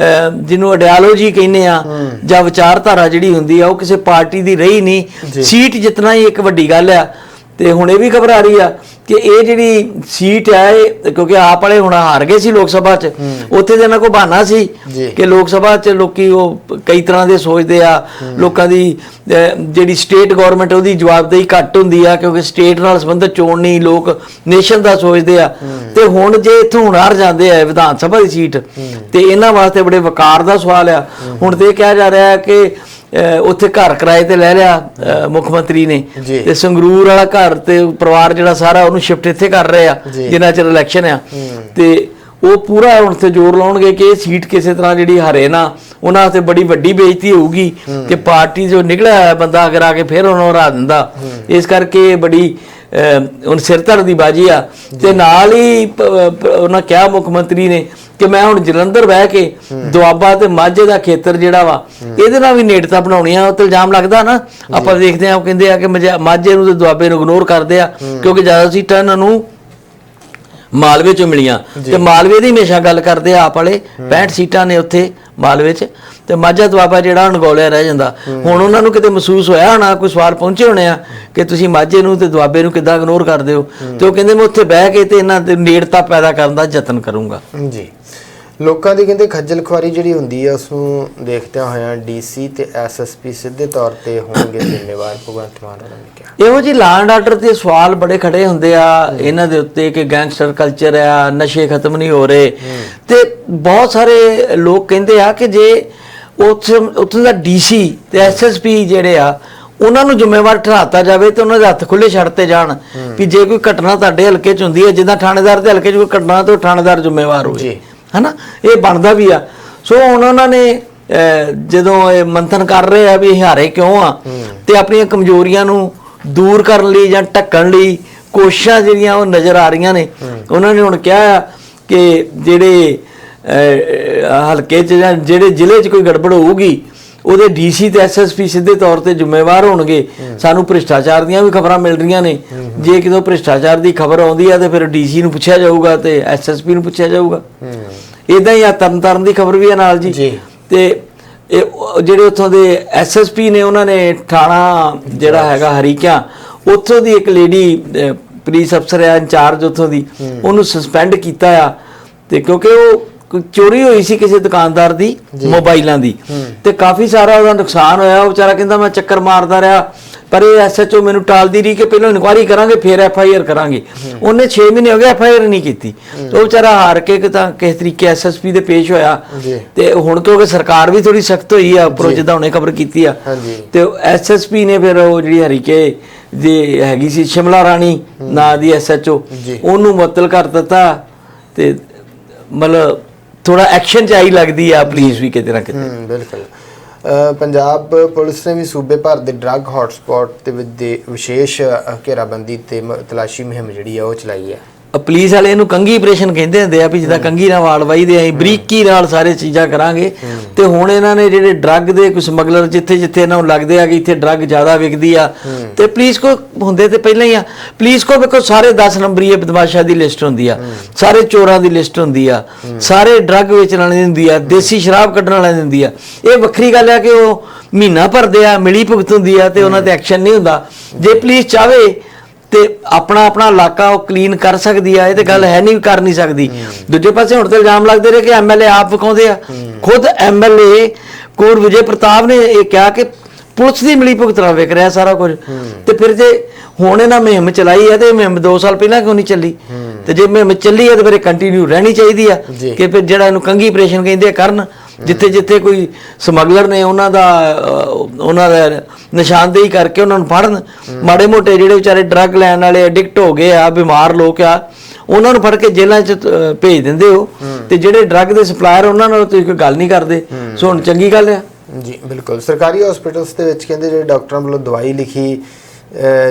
ਜਿਹਨੂੰ ਆਈਡੀਓਲੋਜੀ ਕਹਿੰਦੇ ਆ ਜਾਂ ਵਿਚਾਰਧਾਰਾ ਜਿਹੜੀ ਹੁੰਦੀ ਆ ਉਹ ਕਿਸੇ ਪਾਰਟੀ ਦੀ ਰਹੀ। ਨਹੀਂ। ਸੀਟ ਜਿੱਤਣਾ ਹੀ ਇੱਕ ਵੱਡੀ ਗੱਲ ਆ। ਤੇ ਹੁਣ ਇਹ ਵੀ ਖਬਰ ਆ ਰਹੀ ਆ ਕਿ ਇਹ ਜਿਹੜੀ ਸੀਟ ਹੈ ਕਿਉਂਕਿ ਆਪ ਵਾਲੇ ਹੁਣ ਹਾਰ ਗਏ ਸੀ ਲੋਕ ਸਭਾ 'ਚ ਉੱਥੇ ਦੇ ਇਹਨਾਂ ਕੋ ਬਹਾਨਾ ਸੀ। ਕਿ ਲੋਕ ਸਭਾ 'ਚ ਲੋਕੀ ਉਹ ਕਈ ਤਰ੍ਹਾਂ ਦੇ ਸੋਚਦੇ ਆ ਲੋਕਾਂ ਦੀ ਜਿਹੜੀ ਸਟੇਟ ਗਵਰਨਮੈਂਟ ਉਹਦੀ ਜਵਾਬਦੇਹੀ ਘੱਟ ਹੁੰਦੀ ਆ ਕਿਉਂਕਿ ਸਟੇਟ ਨਾਲ ਸੰਬੰਧਿਤ ਚੋਣ ਨਹੀਂ ਲੋਕ ਨੇਸ਼ਨ ਦਾ ਸੋਚਦੇ ਆ। ਤੇ ਹੁਣ ਜੇ ਇੱਥੋਂ ਹੁਣ ਹਾਰ ਜਾਂਦੇ ਆ ਵਿਧਾਨ ਸਭਾ ਦੀ ਸੀਟ ਤੇ ਇਹਨਾਂ ਵਾਸਤੇ ਬੜੇ ਵਕਾਰ ਦਾ ਸਵਾਲ ਆ। ਹੁਣ ਤੇ ਇਹ ਕਿਹਾ ਜਾ ਰਿਹਾ ਹੈ ਕਿ ਉੱਥੇ ਘਰ ਕਿਰਾਏ ਤੇ ਲੈ ਲਿਆ ਮੁੱਖ ਮੰਤਰੀ ਨੇ। ਤੇ ਸੰਗਰੂਰ ਵਾਲਾ ਘਰ ਤੇ ਪਰਿਵਾਰ ਜਿਹੜਾ ਸਾਰਾ ਉਹਨੂੰ ਸ਼ਿਫਟ ਇੱਥੇ ਕਰ ਰਹੇ ਆ। ਜਿੰਨਾ ਚਿਰ ਇਲੈਕਸ਼ਨ ਆ। ਤੇ ਉਹ ਪੂਰਾ ਹੁਣ ਤੇ ਜ਼ੋਰ ਲਾਉਣਗੇ ਕਿ ਇਹ ਸੀਟ ਕਿਸੇ ਤਰ੍ਹਾਂ ਜਿਹੜੀ ਹਾਰੇ ਨਾ ਉਹਨਾਂ ਵਾਸਤੇ ਬੜੀ ਵੱਡੀ ਬੇਇੱਜ਼ਤੀ ਹੋਊਗੀ ਕਿ ਪਾਰਟੀ ਜੋ ਨਿਕਲਿਆ ਹੋਇਆ ਬੰਦਾ ਅਗਰ ਆ ਕੇ ਫਿਰ ਉਹਨੂੰ ਹਰਾ ਦਿੰਦਾ। ਇਸ ਕਰਕੇ ਬੜੀ ਹੁਣ ਸਿਰ ਧੜ ਦੀ ਬਾਜੀ ਆ। ਤੇ ਨਾਲ ਹੀ ਉਹਨਾਂ ਕਿਹਾ ਮੁੱਖ ਮੰਤਰੀ ਨੇ ਕਿ ਮੈਂ ਹੁਣ ਜਲੰਧਰ ਬਹਿ ਕੇ ਦੁਆਬਾ ਤੇ ਮਾਝੇ ਦਾ ਖੇਤਰ ਜਿਹੜਾ ਵਾ ਇਹਦੇ ਨਾਲ ਵੀ ਨੇੜਤਾ ਬਣਾਉਣੀ ਆ। ਉਹ ਤੇ ਇਲਜ਼ਾਮ ਲੱਗਦਾ ਨਾ ਆਪਾਂ ਦੇਖਦੇ ਆ ਉਹ ਕਹਿੰਦੇ ਆ ਕਿ ਮਾਝੇ ਨੂੰ ਤੇ ਦੁਆਬੇ ਨੂੰ ਇਗਨੋਰ ਕਰਦੇ ਆ ਕਿਉਂਕਿ ਜ਼ਿਆਦਾ ਸੀਟਾਂ ਇਹਨਾਂ ਨੂੰ ਮਾਲਵੇ ਚੋਂ ਮਿਲੀਆਂ। ਤੇ ਮਾਲਵੇ ਦੀ ਹਮੇਸ਼ਾ ਗੱਲ ਕਰਦੇ ਆਪ ਵਾਲੇ 65 ਸੀਟਾਂ ਨੇ ਉੱਥੇ ਮਾਲਵੇ 'ਚ। ਤੇ ਮਾਝਾ ਦੁਆਬਾ ਜਿਹੜਾ ਅਣਗੌਲਿਆ ਰਹਿ ਜਾਂਦਾ। ਹੁਣ ਉਹਨਾਂ ਨੂੰ ਕਿਤੇ ਮਹਿਸੂਸ ਹੋਇਆ ਹੋਣਾ ਕੋਈ ਸਵਾਲ ਪਹੁੰਚੇ ਹੋਣੇ ਆ ਕਿ ਤੁਸੀਂ ਮਾਝੇ ਨੂੰ ਤੇ ਦੁਆਬੇ ਨੂੰ ਕਿੱਦਾਂ ਇਗਨੋਰ ਕਰਦੇ ਹੋ। ਤੇ ਉਹ ਕਹਿੰਦੇ ਮੈਂ ਉੱਥੇ ਬਹਿ ਕੇ ਤੇ ਇਹਨਾਂ ਦੇ ਨੇੜਤਾ ਪੈਦਾ ਕਰਨ ਦਾ ਯਤਨ ਕਰੂੰਗਾ। ਜੀ। ਲੋਕਾਂ ਦੀ ਕਹਿੰਦੇ ਖੱਜਲ ਖੁਆਰੀ ਜਿਹੜੀ ਹੁੰਦੀ ਹੈ ਉਸ ਨੂੰ ਦੇਖਦਿਆਂ ਹੋਇਆਂ ਡੀਸੀ ਤੇ ਐਸਐਸਪੀ ਸਿੱਧੇ ਤੌਰ ਤੇ ਹੋਣਗੇ ਜ਼ਿੰਮੇਵਾਰ। ਭਗਵੰਤ ਮਾਨ ਉਹਨਾਂ ਨੇ ਕਿਹਾ। ਇਹੋ ਜੀ ਲਾਂਡ ਆਰਡਰ ਤੇ ਸਵਾਲ ਬੜੇ ਖੜੇ ਹੁੰਦੇ ਆ ਇਹਨਾਂ ਦੇ ਉੱਤੇ ਕਿ ਗੈਂਗਸਟਰ ਕਲਚਰ ਆ ਨਸ਼ੇ ਖਤਮ ਨਹੀਂ ਹੋ ਰਹੇ। ਤੇ ਬਹੁਤ ਸਾਰੇ ਲੋਕ ਕਹਿੰਦੇ ਆ ਕਿ ਜੇ ਉੱਥੇ ਉੱਥੇ ਦਾ ਡੀਸੀ ਤੇ ਐਸਐਸਪੀ ਜਿਹੜੇ ਆ ਉਹਨਾਂ ਨੂੰ ਜ਼ਿੰਮੇਵਾਰ ਠਹਿਰਾਤਾ ਜਾਵੇ ਤੇ ਉਹਨਾਂ ਦੇ ਹੱਥ ਖੁੱਲੇ ਛੱਡਤੇ ਜਾਣ ਵੀ ਜੇ ਕੋਈ ਘਟਨਾ ਤੁਹਾਡੇ ਹਲਕੇ 'ਚ ਹੁੰਦੀ ਹੈ ਜਿੱਦਾਂ ਥਾਣੇਦਾਰ ਦੇ ਹਲਕੇ 'ਚ ਕੋਈ ਘਟਨਾ ਤੇ ਥਾਣੇਦਾਰ ਜ਼ਿੰਮੇਵਾਰ ਹੋਵੇ। ਜੀ। ਹਨਾ? ਇਹ ਬਣਦਾ ਵੀ ਆ। ਸੋ ਹੁਣ ਉਹਨਾਂ ਨੇ ਜਦੋਂ ਇਹ ਮੰਥਨ ਕਰ ਰਹੇ ਆ ਵੀ ਹਾਰੇ ਕਿਉਂ ਆ ਤੇ ਆਪਣੀਆਂ ਕਮਜ਼ੋਰੀਆਂ ਨੂੰ ਦੂਰ ਕਰਨ ਲਈ ਜਾਂ ਢੱਕਣ ਲਈ ਕੋਸ਼ਿਸ਼ਾਂ ਜਿਹੜੀਆਂ ਉਹ ਨਜ਼ਰ ਆ ਰਹੀਆਂ ਨੇ। ਉਹਨਾਂ ਨੇ ਹੁਣ ਕਿਹਾ ਕਿ ਜਿਹੜੇ ਹਲਕੇ 'ਚ ਜਾਂ ਜਿਹੜੇ ਜ਼ਿਲ੍ਹੇ 'ਚ ਕੋਈ ਗੜਬੜ ਹੋਊਗੀ ਉਹਦੇ ਡੀਸੀ ਤੇ ਐਸਐਸਪੀ ਸਿੱਧੇ ਤੌਰ ਤੇ ਜ਼ਿੰਮੇਵਾਰ ਹੋਣਗੇ। ਸਾਨੂੰ ਭ੍ਰਿਸ਼ਟਾਚਾਰ ਦੀਆਂ ਵੀ ਖਬਰਾਂ ਮਿਲ ਰਹੀਆਂ ਨੇ ਜੇ ਕਿਤੋਂ ਭ੍ਰਿਸ਼ਟਾਚਾਰ ਦੀ ਖਬਰ ਆਉਂਦੀ ਆ ਤੇ ਫਿਰ ਡੀਸੀ ਨੂੰ ਪੁੱਛਿਆ ਜਾਊਗਾ ਤੇ ਐਸਐਸਪੀ ਨੂੰ ਪੁੱਛਿਆ ਜਾਊਗਾ। ਇਦਾਂ ਹੀ ਆ ਤਰਨਤਾਰਨ ਦੀ ਖਬਰ ਵੀ ਹੈ ਨਾਲ ਜੀ। ਤੇ ਇਹ ਜਿਹੜੇ ਉੱਥੋਂ ਦੇ ਐਸਐਸਪੀ ਨੇ ਉਹਨਾਂ ਨੇ ਥਾਣਾ ਜਿਹੜਾ ਹੈਗਾ ਹਰੀਕਿਆਂ ਉੱਥੋਂ ਦੀ ਇੱਕ ਲੇਡੀ ਪੁਲਿਸ ਅਫਸਰ ਹੈ ਇੰਚਾਰਜ ਉੱਥੋਂ ਦੀ ਉਹਨੂੰ ਸਸਪੈਂਡ ਕੀਤਾ ਆ। ਤੇ ਕਿਉਂਕਿ ਉਹ ਕੋਈ ਚੋਰੀ ਹੋਈ ਸੀ ਕਿਸੇ ਦੁਕਾਨਦਾਰ ਦੀ ਮੋਬਾਈਲਾਂ ਦੀ। ਤੇ ਕਾਫੀ ਸਾਰਾ ਉਹਦਾ ਨੁਕਸਾਨ ਹੋਇਆ। ਉਹ ਵਿਚਾਰਾ ਕਹਿੰਦਾ ਮੈਂ ਚੱਕਰ ਮਾਰਦਾ ਰਿਹਾ। ਪਰ ਇਹ ਐਸਐਚਓ ਮੈਨੂੰ ਟਾਲਦੀ ਰਹੀ ਕਿ ਪਹਿਲਾਂ ਇਨਕੁਆਇਰੀ ਕਰਾਂਗੇ ਫਿਰ ਐਫਆਈਆਰ ਕਰਾਂਗੇ। ਉਹਨੇ 6 ਮਹੀਨੇ ਹੋ ਗਏ ਐਫਆਈਆਰ ਨਹੀਂ ਕੀਤੀ। ਤੇ ਉਹ ਵਿਚਾਰਾ ਹਾਰ ਕੇ ਕਿ ਤਾਂ ਕਿਸੇ ਤਰੀਕੇ ਐਸਐਸਪੀ ਦੇ ਪੇਸ਼ ਹੋਇਆ। ਤੇ ਹੁਣ ਕਿਉਂਕਿ ਸਰਕਾਰ ਵੀ ਥੋੜੀ ਸਖਤ ਹੋਈ ਆ ਉੱਪਰੋਂ ਜਿੱਦਾਂ ਹੁਣੇ ਖਬਰ ਕੀਤੀ ਆ। ਤੇ ਐਸਐਸਪੀ ਨੇ ਫਿਰ ਉਹ ਜਿਹੜੀ ਹਰੀਕੇ ਦੀ ਹੈਗੀ ਸੀ ਸ਼ਿਮਲਾ ਰਾਣੀ ਨਾਂ ਦੀ ਐਸਐਚਓ। ਉਹਨੂੰ ਮੁਅੱਤਲ ਕਰ ਦਿੱਤਾ। ਤੇ ਮਤਲਬ ਥੋੜਾ ਐਕਸ਼ਨ ਚ ਆਈ ਲੱਗਦੀ ਆ ਪੁਲਿਸ ਵੀ ਕਿਤੇ ਨਾ ਕਿਤੇ। ਹੂੰ, ਬਿਲਕੁਲ। ਪੰਜਾਬ ਪੁਲਿਸ ਨੇ ਵੀ ਸੂਬੇ ਭਰ ਦੇ ਡਰੱਗ ਹੌਟਸਪੌਟ ਤੇ ਦੇ ਵਿਸ਼ੇਸ਼ ਘੇਰਾਬੰਦੀ ਤੇ ਤਲਾਸ਼ੀ ਮੁਹਿੰਮ ਜਿਹੜੀ ਆ, ਉਹ ਚਲਾਈ ਹੈ ਪੁਲਿਸ ਵਾਲੇ ਇਹਨੂੰ ਕੰਗੀ ਆਪਰੇਸ਼ਨ ਕਹਿੰਦੇ ਹੁੰਦੇ ਆ ਵੀ ਜਿੱਦਾਂ ਕੰਗੀ ਨਾਲ ਵਾਲ ਵਾਈਦੇ ਆਂ ਬਰੀਕੀ ਨਾਲ ਸਾਰੇ ਚੀਜ਼ਾਂ ਕਰਾਂਗੇ। ਤੇ ਹੁਣ ਇਹਨਾਂ ਨੇ ਜਿਹੜੇ ਡਰੱਗ ਦੇ ਕੁਝ ਸਮਗਲਰ ਜਿੱਥੇ ਜਿੱਥੇ ਇਹਨਾਂ ਨੂੰ ਲੱਗਦੇ ਆ ਕਿ ਇੱਥੇ ਡਰੱਗ ਜ਼ਿਆਦਾ ਵਿਕਦੀ ਆ ਤੇ ਪੁਲਿਸ ਕੋ ਹੁੰਦੇ ਤੇ ਪਹਿਲਾਂ ਹੀ ਆ। ਪੁਲਿਸ ਕੋ ਵੇਖੋ ਸਾਰੇ 10 ਨੰਬਰੀ ਬਦਮਾਸ਼ਾਂ ਦੀ ਲਿਸਟ ਹੁੰਦੀ ਆ। ਸਾਰੇ ਚੋਰਾਂ ਦੀ ਲਿਸਟ ਹੁੰਦੀ ਆ। ਸਾਰੇ ਡਰੱਗ ਵੇਚਣ ਵਾਲਿਆਂ ਦੀ ਹੁੰਦੀ ਆ ਦੇਸੀ ਸ਼ਰਾਬ ਕੱਢਣ ਵਾਲਿਆਂ ਦੀ ਹੁੰਦੀ ਆ। ਇਹ ਵੱਖਰੀ ਗੱਲ ਆ ਕਿ ਉਹ ਮਹੀਨਾ ਭਰਦੇ ਆ ਮਿਲੀ ਭੁਗਤ ਹੁੰਦੀ ਆ ਤੇ ਉਹਨਾਂ ਤੇ ਐਕਸ਼ਨ ਨਹੀਂ ਹੁੰਦਾ। ਜੇ ਪੁਲਿਸ ਚਾਵੇ ਤੇ ਆਪਣਾ ਆਪਣਾ ਇਲਾਕਾ ਉਹ ਕਲੀਨ ਕਰ ਸਕਦੀ ਆ ਇਹ ਤੇ ਗੱਲ ਹੈ ਨਹੀਂ ਕਰ ਨਹੀਂ ਸਕਦੀ। ਦੂਜੇ ਪਾਸੇ ਹੁਣ ਤੇ ਇਲਜ਼ਾਮ ਲੱਗਦੇ ਰਹੇ ਕਿ ਐਮਐਲਏ ਆਪ ਵਿਖਾਉਂਦੇ ਆ। ਖੁਦ ਐਮਐਲਏ ਕੋਰ ਵਿਜੇ ਪ੍ਰਤਾਪ ਨੇ ਇਹ ਕਿਹਾ ਕਿ ਪੁਲਿਸ ਦੀ ਮਿਲੀ ਭੁਗਤ ਨਾਲ ਵਿਕ ਰਿਹਾ ਸਾਰਾ ਕੁਝ। ਤੇ ਫਿਰ ਜੇ ਹੁਣ ਇਹਨਾਂ ਮੁਹਿੰਮ ਚਲਾਈ ਹੈ ਤੇ ਮੁਹਿੰਮ 2 ਸਾਲ ਪਹਿਲਾਂ ਕਿਉਂ ਨਹੀਂ ਚੱਲੀ? ਤੇ ਜੇ ਮੁਹਿੰਮ ਚੱਲੀ ਹੈ ਤੇ ਫਿਰ ਕੰਟੀਨਿਊ ਰਹਿਣੀ ਚਾਹੀਦੀ ਆ। ਕਿ ਫਿਰ ਜਿਹੜਾ ਇਹਨੂੰ ਕੰਗੀ ਆਪਰੇਸ਼ਨ ਕਹਿੰਦੇ ਆ ਕਰਨ। ਜਿੱਥੇ ਜਿੱਥੇ ਕੋਈ ਸਮਗਲਰ ਨੇ ਉਹਨਾਂ ਦਾ ਉਹਨਾਂ ਦਾ ਨਿਸ਼ਾਨਦੇਹੀ ਕਰਕੇ ਉਹਨਾਂ ਨੂੰ ਫੜਨ ਮਾੜੇ ਮੋਟੇ ਜਿਹੜੇ ਵਿਚਾਰੇ ਡਰੱਗ ਲੈਣ ਵਾਲੇ ਐਡਿਕਟ ਹੋ ਗਏ ਆ ਬਿਮਾਰ ਲੋਕ ਆ ਉਹਨਾਂ ਨੂੰ ਫੜ ਕੇ ਜੇਲ੍ਹਾਂ 'ਚ ਭੇਜ ਦਿੰਦੇ ਹੋ। ਤੇ ਜਿਹੜੇ ਡਰੱਗ ਦੇ ਸਪਲਾਇਰ ਉਹਨਾਂ ਨਾਲ ਤੁਸੀਂ ਕੋਈ ਗੱਲ ਨਹੀਂ ਕਰਦੇ। ਸੋ ਹੁਣ ਚੰਗੀ ਗੱਲ ਆ। ਜੀ ਬਿਲਕੁਲ। ਸਰਕਾਰੀ ਹਸਪੀਟਲਸ ਦੇ ਵਿੱਚ ਕਹਿੰਦੇ ਜਿਹੜੇ ਡਾਕਟਰਾਂ ਵੱਲੋਂ ਦਵਾਈ ਲਿਖੀ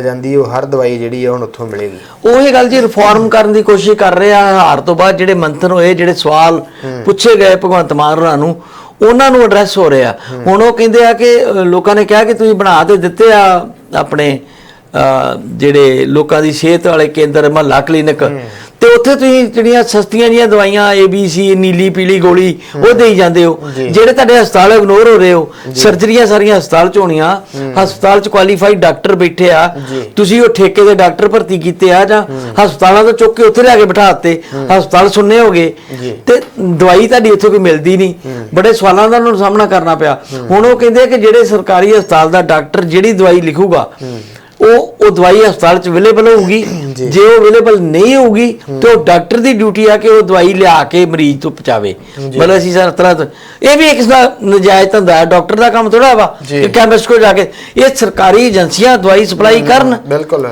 ਜਾਂਦੀ ਉਹ ਹਰ ਦਵਾਈ ਜਿਹੜੀ ਆ ਹੁਣ ਉੱਥੋਂ ਮਿਲੇਗੀ। ਉਹ ਇਹ ਗੱਲ ਜੀ ਰਿਫਾਰਮ ਕਰਨ ਦੀ ਕੋਸ਼ਿਸ਼ ਕਰ ਰਹੇ ਆ ਹਾਰ ਤੋਂ ਬਾਅਦ ਜਿਹੜੇ ਮੰਥਨ ਹੋਏ ਜਿਹੜੇ ਸਵਾਲ ਪੁੱਛੇ ਗਏ ਭਗਵੰਤ ਮਾਨ ਹੋਰਾਂ ਨੂੰ ਉਹਨਾਂ ਨੂੰ ਐਡਰੈਸ ਹੋ ਰਿਹਾ। ਹੁਣ ਉਹ ਕਹਿੰਦੇ ਆ ਕਿ ਲੋਕਾਂ ਨੇ ਕਿਹਾ ਕਿ ਤੁਸੀਂ ਬਣਾ ਤੇ ਦਿੱਤੇ ਆ ਆਪਣੇ ਜਿਹੜੇ ਲੋਕਾਂ ਦੀ ਸਿਹਤ ਵਾਲੇ ਕੇਂਦਰ ਮਹੱਲਾ ਕਲੀਨਿਕ। ਤੇ ਉੱਥੇ ਤੁਸੀਂ ਜਿਹੜੀਆਂ ਸਸਤੀਆਂ ਜੀਆਂ ਦਵਾਈਆਂ ABC ਨੀਲੀ ਪੀਲੀ ਗੋਲੀ ਉਹ ਦੇਈ ਜਾਂਦੇ ਹੋ। ਜਿਹੜੇ ਤੁਹਾਡੇ ਹਸਪਤਾਲ ਇਗਨੋਰ ਹੋ ਰਹੇ ਹੋ ਸਰਜਰੀਆਂ ਸਾਰੀਆਂ ਹਸਪਤਾਲ ਚ ਹੋਣੀਆਂ ਹਸਪਤਾਲ ਚ ਕੁਆਲੀਫਾਈਡ ਡਾਕਟਰ ਬੈਠੇ ਆ। ਤੁਸੀਂ ਉਹ ਠੇਕੇ ਦੇ ਡਾਕਟਰ ਭਰਤੀ ਕੀਤੇ ਆ ਜਾਂ ਹਸਪਤਾਲਾਂ ਤੋਂ ਚੁੱਕ ਕੇ ਉੱਥੇ ਲਿਆ ਕੇ ਬਿਠਾ ਦਿੱਤੇ ਹਸਪਤਾਲ ਸੁੰਨੇ ਹੋ ਗਏ। ਜੀ। ਤੇ ਦਵਾਈ ਤੁਹਾਡੀ ਉੱਥੇ ਕੋਈ ਮਿਲਦੀ ਨਹੀਂ। ਬੜੇ ਸਵਾਲਾਂ ਦਾ ਉਹਨਾਂ ਨੂੰ ਸਾਹਮਣਾ ਕਰਨਾ ਪਿਆ। ਹੁਣ ਉਹ ਕਹਿੰਦੇ ਕਿ ਜਿਹੜੇ ਸਰਕਾਰੀ ਹਸਪਤਾਲ ਦਾ ਡਾਕਟਰ ਜਿਹੜੀ ਦਵਾਈ ਲਿਖੂਗਾ ਉਹ ਉਹ ਦਵਾਈ ਹਸਪਤਾਲ 'ਚ ਅਵੇਲੇਬਲ ਹੋਊਗੀ। ਜੇ। ਉਹ ਅਵੇਲੇਬਲ ਨਹੀਂ ਹੋਊਗੀ ਤੇ ਉਹ ਡਾਕਟਰ ਦੀ ਡਿਊਟੀ ਆ ਕਿ ਉਹ ਦਵਾਈ ਲਿਆ ਕੇ ਮਰੀਜ਼ ਤੋਂ ਪਹੁੰਚਾਵੇ। ਮਤਲਬ ਅਸੀਂ ਸਰ ਤਰ੍ਹਾਂ ਇਹ ਵੀ ਇੱਕ ਦਾ ਨਜਾਇਜ਼ ਧੰਦਾ ਹੈ ਡਾਕਟਰ ਦਾ ਕੰਮ ਥੋੜਾ ਵਾ। ਕਿ ਕੈਮਿਸਟ ਕੋਲ ਜਾ ਕੇ ਇਹ ਸਰਕਾਰੀ ਏਜੰਸੀਆਂ ਦਵਾਈ ਸਪਲਾਈ ਕਰਨ। ਬਿਲਕੁਲ।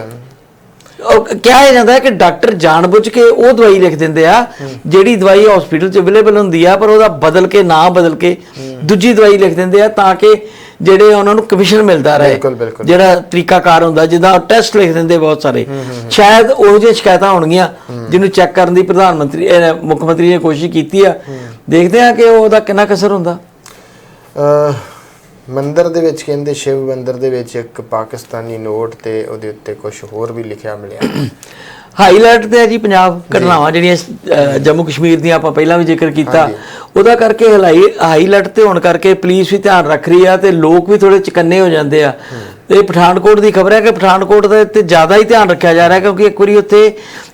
ਉਹ ਕਿਹਾ ਜਾਂਦਾ ਹੈ ਕਿ ਡਾਕਟਰ ਜਾਣਬੁੱਝ ਕੇ ਉਹ ਦਵਾਈ ਲਿਖ ਦਿੰਦੇ ਆ ਜਿਹੜੀ ਦਵਾਈ ਹਸਪੀਟਲ 'ਚ ਅਵੇਲੇਬਲ ਹੁੰਦੀ ਆ ਪਰ ਉਹਦਾ ਬਦਲ ਕੇ ਨਾਂ ਬਦਲ ਕੇ ਦੂਜੀ ਦਵਾਈ ਲਿਖ ਦਿੰਦੇ ਆ ਤਾਂ ਕਿ ਜਿਹੜੇ ਉਹਨਾਂ ਨੂੰ ਕਮਿਸ਼ਨ ਮਿਲਦਾ ਰਹੇ। ਜਿਹੜਾ ਤਰੀਕਾਕਾਰ ਹੁੰਦਾ ਜਿੱਦਾਂ ਟੈਸਟ ਲਿਖ ਦਿੰਦੇ ਬਹੁਤ ਸਾਰੇ। ਸ਼ਾਇਦ ਉਹ ਜਿਹੀ ਸ਼ਿਕਾਇਤਾਂ ਹੋਣਗੀਆਂ ਜਿਹਨੂੰ ਚੈੱਕ ਕਰਨ ਦੀ ਪ੍ਰਧਾਨ ਮੰਤਰੀ ਮੁੱਖ ਮੰਤਰੀ ਨੇ ਕੋਸ਼ਿਸ਼ ਕੀਤੀ ਆ। ਦੇਖਦੇ ਆ ਕਿ ਉਹਦਾ ਕਿੰਨਾ ਕਸਰ ਹੁੰਦਾ। ਮੰਦਿਰ ਦੇ ਵਿੱਚ ਕਹਿੰਦੇ ਸ਼ਿਵ ਮੰਦਿਰ ਦੇ ਵਿੱਚ ਇੱਕ ਪਾਕਿਸਤਾਨੀ ਨੋਟ ਤੇ ਉਹਦੇ ਉੱਤੇ ਕੁਝ ਹੋਰ ਵੀ ਲਿਖਿਆ ਮਿਲਿਆ। ਹਾਈਲਾਈਟ ਤੇ ਹੈ ਜੀ ਪੰਜਾਬ ਘਟਨਾਵਾਂ ਜਿਹੜੀਆਂ ਅਹ, ਜੰਮੂ ਕਸ਼ਮੀਰ ਦੀਆਂ ਆਪਾਂ ਪਹਿਲਾਂ ਵੀ ਜ਼ਿਕਰ ਕੀਤਾ। ਉਹਦਾ ਕਰਕੇ ਹਲਾਈ ਹਾਈਲਾਈਟ ਤੇ ਹੋਣ ਕਰਕੇ ਪੁਲਿਸ ਵੀ ਧਿਆਨ ਰੱਖ ਰਹੀ ਆ ਤੇ ਲੋਕ ਵੀ ਥੋੜੇ ਚਕੰਨੇ ਹੋ ਜਾਂਦੇ ਆ। ਤੇ ਪਠਾਨਕੋਟ ਦੀ ਖਬਰ ਹੈ ਕਿ ਪਠਾਨਕੋਟ ਦੇ ਤੇ ਜ਼ਿਆਦਾ ਹੀ ਧਿਆਨ ਰੱਖਿਆ ਜਾ ਰਿਹਾ ਕਿਉਂਕਿ ਇੱਕ ਵਾਰੀ ਉੱਥੇ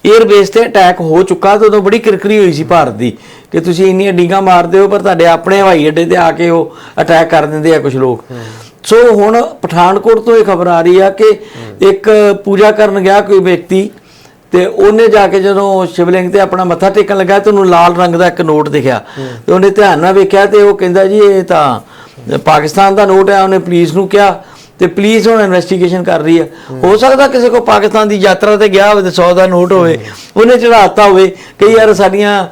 에ਅਰ ਬੇਸ ਤੇ ਅਟੈਕ ਹੋ ਚੁੱਕਾ ਤੇ ਉਦੋਂ ਬੜੀ ਕਿਰਕਰੀ ਹੋਈ ਸੀ ਭਾਰਤ ਦੀ। ਕਿ ਤੁਸੀਂ ਇੰਨੀਆਂ ਡੀਗਾ ਮਾਰਦੇ ਹੋ ਪਰ ਤੁਹਾਡੇ ਆਪਣੇ ਹਵਾਈ ਅੱਡੇ ਤੇ ਆ ਕੇ ਉਹ ਅਟੈਕ ਕਰ ਦਿੰਦੇ ਆ ਕੁਝ ਲੋਕ। ਸੋ ਹੁਣ ਪਠਾਨਕੋਟ ਤੋਂ ਇਹ ਖਬਰ ਆ ਰਹੀ ਆ ਕਿ ਇੱਕ ਪੂਜਾ ਕਰਨ ਗਿਆ ਕੋਈ ਵਿਅਕਤੀ। ਤੇ ਉਹਨੇ ਜਾ ਕੇ ਜਦੋਂ ਸ਼ਿਵਲਿੰਗ ਤੇ ਆਪਣਾ ਮੱਥਾ ਟੇਕਣ ਲੱਗਾ ਤੇ ਉਹਨੂੰ ਲਾਲ ਰੰਗ ਦਾ ਇੱਕ ਨੋਟ ਦਿਖਿਆ। ਤੇ ਉਹਨੇ ਧਿਆਨ ਨਾਲ ਵੇਖਿਆ ਤੇ ਉਹ ਕਹਿੰਦਾ ਜੀ, ਇਹ ਤਾਂ ਪਾਕਿਸਤਾਨ ਦਾ ਨੋਟ ਹੈ, ਉਹਨੇ ਪੁਲਿਸ ਨੂੰ ਕਿਹਾ ਤੇ ਪੁਲਿਸ ਹੁਣ ਇਨਵੈਸਟੀਗੇਸ਼ਨ ਕਰ ਰਹੀ ਹੈ। ਹੋ ਸਕਦਾ ਕਿਸੇ ਕੋ ਪਾਕਿਸਤਾਨ ਦੀ ਯਾਤਰਾ ਤੇ ਗਿਆ ਹੋਵੇ ਤੇ 100 ਦਾ ਨੋਟ ਹੋਵੇ, ਉਹਨੇ ਚੜਾਤਾ ਹੋਵੇ ਕਈ ਵਾਰ ਸਾਡੀਆਂ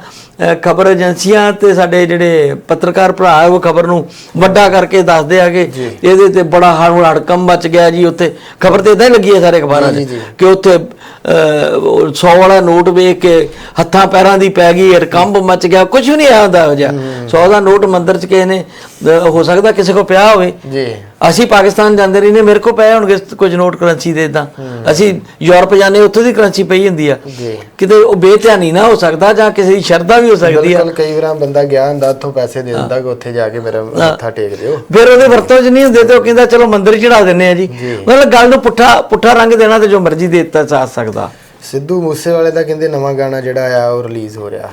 ਖਬਰ ਏਜੰਸੀਆਂ ਤੇ ਸਾਡੇ ਜਿਹੜੇ ਪੱਤਰਕਾਰ ਭਰਾ ਹੈ ਉਹ ਖਬਰ ਨੂੰ ਵੱਡਾ ਕਰਕੇ ਦੱਸਦੇ ਆ ਕਿ ਇਹਦੇ ਤੇ ਬੜਾ ਹੜ ਹੜਕੰਮ ਮਚ ਗਿਆ ਜੀ ਉੱਥੇ। ਖਬਰ ਤੇ ਇਦਾਂ ਹੀ ਲੱਗੀ ਹੈ ਸਾਰੇ ਅਖਬਾਰਾਂ ਜੀ, 'ਚ ਜੀ। ਕਿ ਉੱਥੇ 100 ਵਾਲਾ ਨੋਟ ਵੇਖ ਕੇ ਹੱਥਾਂ ਪੈਰਾਂ ਦੀ ਪੈ ਗਈ ਰਕੰਬ ਮਚ ਗਿਆ ਕੁਝ ਵੀ ਨਹੀਂ ਹੁੰਦਾ ਉਹ ਜਿਹਾ। 100 ਦਾ ਨੋਟ ਮੰਦਰ ਚ ਕਿਸੇ ਨੇ ਹੋ ਸਕਦਾ ਕਿਸੇ ਕੋ ਪਿਆ ਹੋਵੇ। ਜੀ। ਅਸੀਂ ਪਾਕਿਸਤਾਨ ਜਾਂਦੇ ਰਹੀ ਨੇ ਮੇਰੇ ਕੋ ਪਏ ਹੋਣਗੇ ਕੁਝ ਨੋਟ ਕਰੰਸੀ ਦੇ ਇਦਾਂ ਅਸੀਂ ਯੂਰਪ ਜਾਂਦੇ ਉੱਥੇ ਦੀ ਕਰੰਸੀ ਪਈ ਹੁੰਦੀ ਆ। ਕਿਤੇ ਉਹ ਬੇਧਿਆਨੀ ਨਾ ਹੋ ਸਕਦਾ ਜਾਂ ਕਿਸੇ ਦੀ ਸ਼ਰਧਾ ਵੀ ਹੋ ਸਕਦੀ ਆ। ਕਈ ਵਾਰ ਬੰਦਾ ਗਿਆ ਹੁੰਦਾ ਉੱਥੋਂ ਪੈਸੇ ਦੇ ਦਿੰਦਾ ਕਿ ਉੱਥੇ ਜਾ ਕੇ ਮੇਰਾ ਮੱਥਾ ਟੇਕ ਦਿਓ। ਫਿਰ ਉਹਦੇ ਵਰਤੋਂ 'ਚ ਨਹੀਂ ਹੁੰਦੇ ਤੇ ਉਹ ਕਹਿੰਦਾ ਚਲੋ ਮੰਦਿਰ ਚੜਾ ਦਿੰਨੇ ਆ ਜੀ। ਮਤਲਬ ਗੱਲ ਨੂੰ ਪੁੱਠਾ ਪੁੱਠਾ ਰੰਗ ਦੇਣਾ ਤੇ ਜੋ ਮਰਜ਼ੀ ਦੇ ਦਿੱਤਾ ਜਾ ਸਕਦਾ। ਸਿੱਧੂ ਮੂਸੇਵਾਲੇ ਦਾ ਕਹਿੰਦੇ ਨਵਾਂ ਗਾਣਾ ਜਿਹੜਾ ਆ ਉਹ ਰਿਲੀਜ਼ ਹੋ ਰਿਹਾ।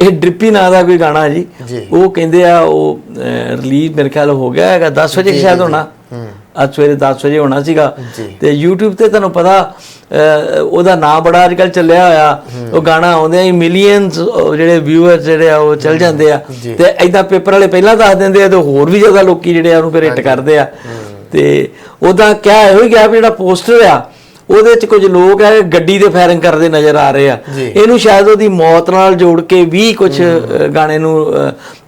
ਇਹ ਡ੍ਰਿਪੀ ਨਾਂ ਦਾ ਕੋਈ ਗਾਣਾ ਜੀ। ਉਹ ਕਹਿੰਦੇ ਆ ਉਹ ਰਿਲੀਜ਼ ਮੇਰੇ ਖਿਆਲ ਹੋ ਗਿਆ ਹੈਗਾ 10 ਵਜੇ ਸ਼ਾਇਦ ਹੋਣਾ। ਅੱਜ ਸਵੇਰੇ 10 ਵਜੇ ਹੋਣਾ ਸੀਗਾ। ਤੇ YouTube ਤੇ ਤੁਹਾਨੂੰ ਪਤਾ ਉਹਦਾ ਨਾਂ ਬੜਾ ਅੱਜ ਕੱਲ ਚੱਲਿਆ ਹੋਇਆ। ਉਹ ਗਾਣਾ ਆਉਂਦੇ ਆ ਮਿਲੀਅਨਸ ਜਿਹੜੇ ਵਿਊਅਰਸ ਜਿਹੜੇ ਆ ਉਹ ਚੱਲ ਜਾਂਦੇ ਆ। ਤੇ ਐਦਾਂ ਪੇਪਰ ਵਾਲੇ ਪਹਿਲਾਂ ਦੱਸ ਦਿੰਦੇ ਆ ਤੇ ਹੋਰ ਵੀ ਜ਼ਿਆਦਾ ਲੋਕੀ ਜਿਹੜੇ ਆ ਉਹਨੂੰ ਫਿਰ ਹਿੱਟ ਕਰਦੇ ਆ। ਤੇ ਉਹਦਾ ਕਿਹਾ ਇਹੋ ਹੀ ਗਿਆ ਵੀ ਜਿਹੜਾ ਪੋਸਟਰ ਆ ਉਹਦੇ ਚ ਕੁਝ ਲੋਕ ਆ ਗੱਡੀ ਤੇ ਫਾਇਰਿੰਗ ਕਰਦੇ ਨਜ਼ਰ ਆ ਰਹੇ ਆ। ਇਹਨੂੰ ਸ਼ਾਇਦ ਉਹਦੀ ਮੌਤ ਨਾਲ ਜੋੜ ਕੇ ਵੀ ਕੁਝ ਗਾਣੇ ਨੂੰ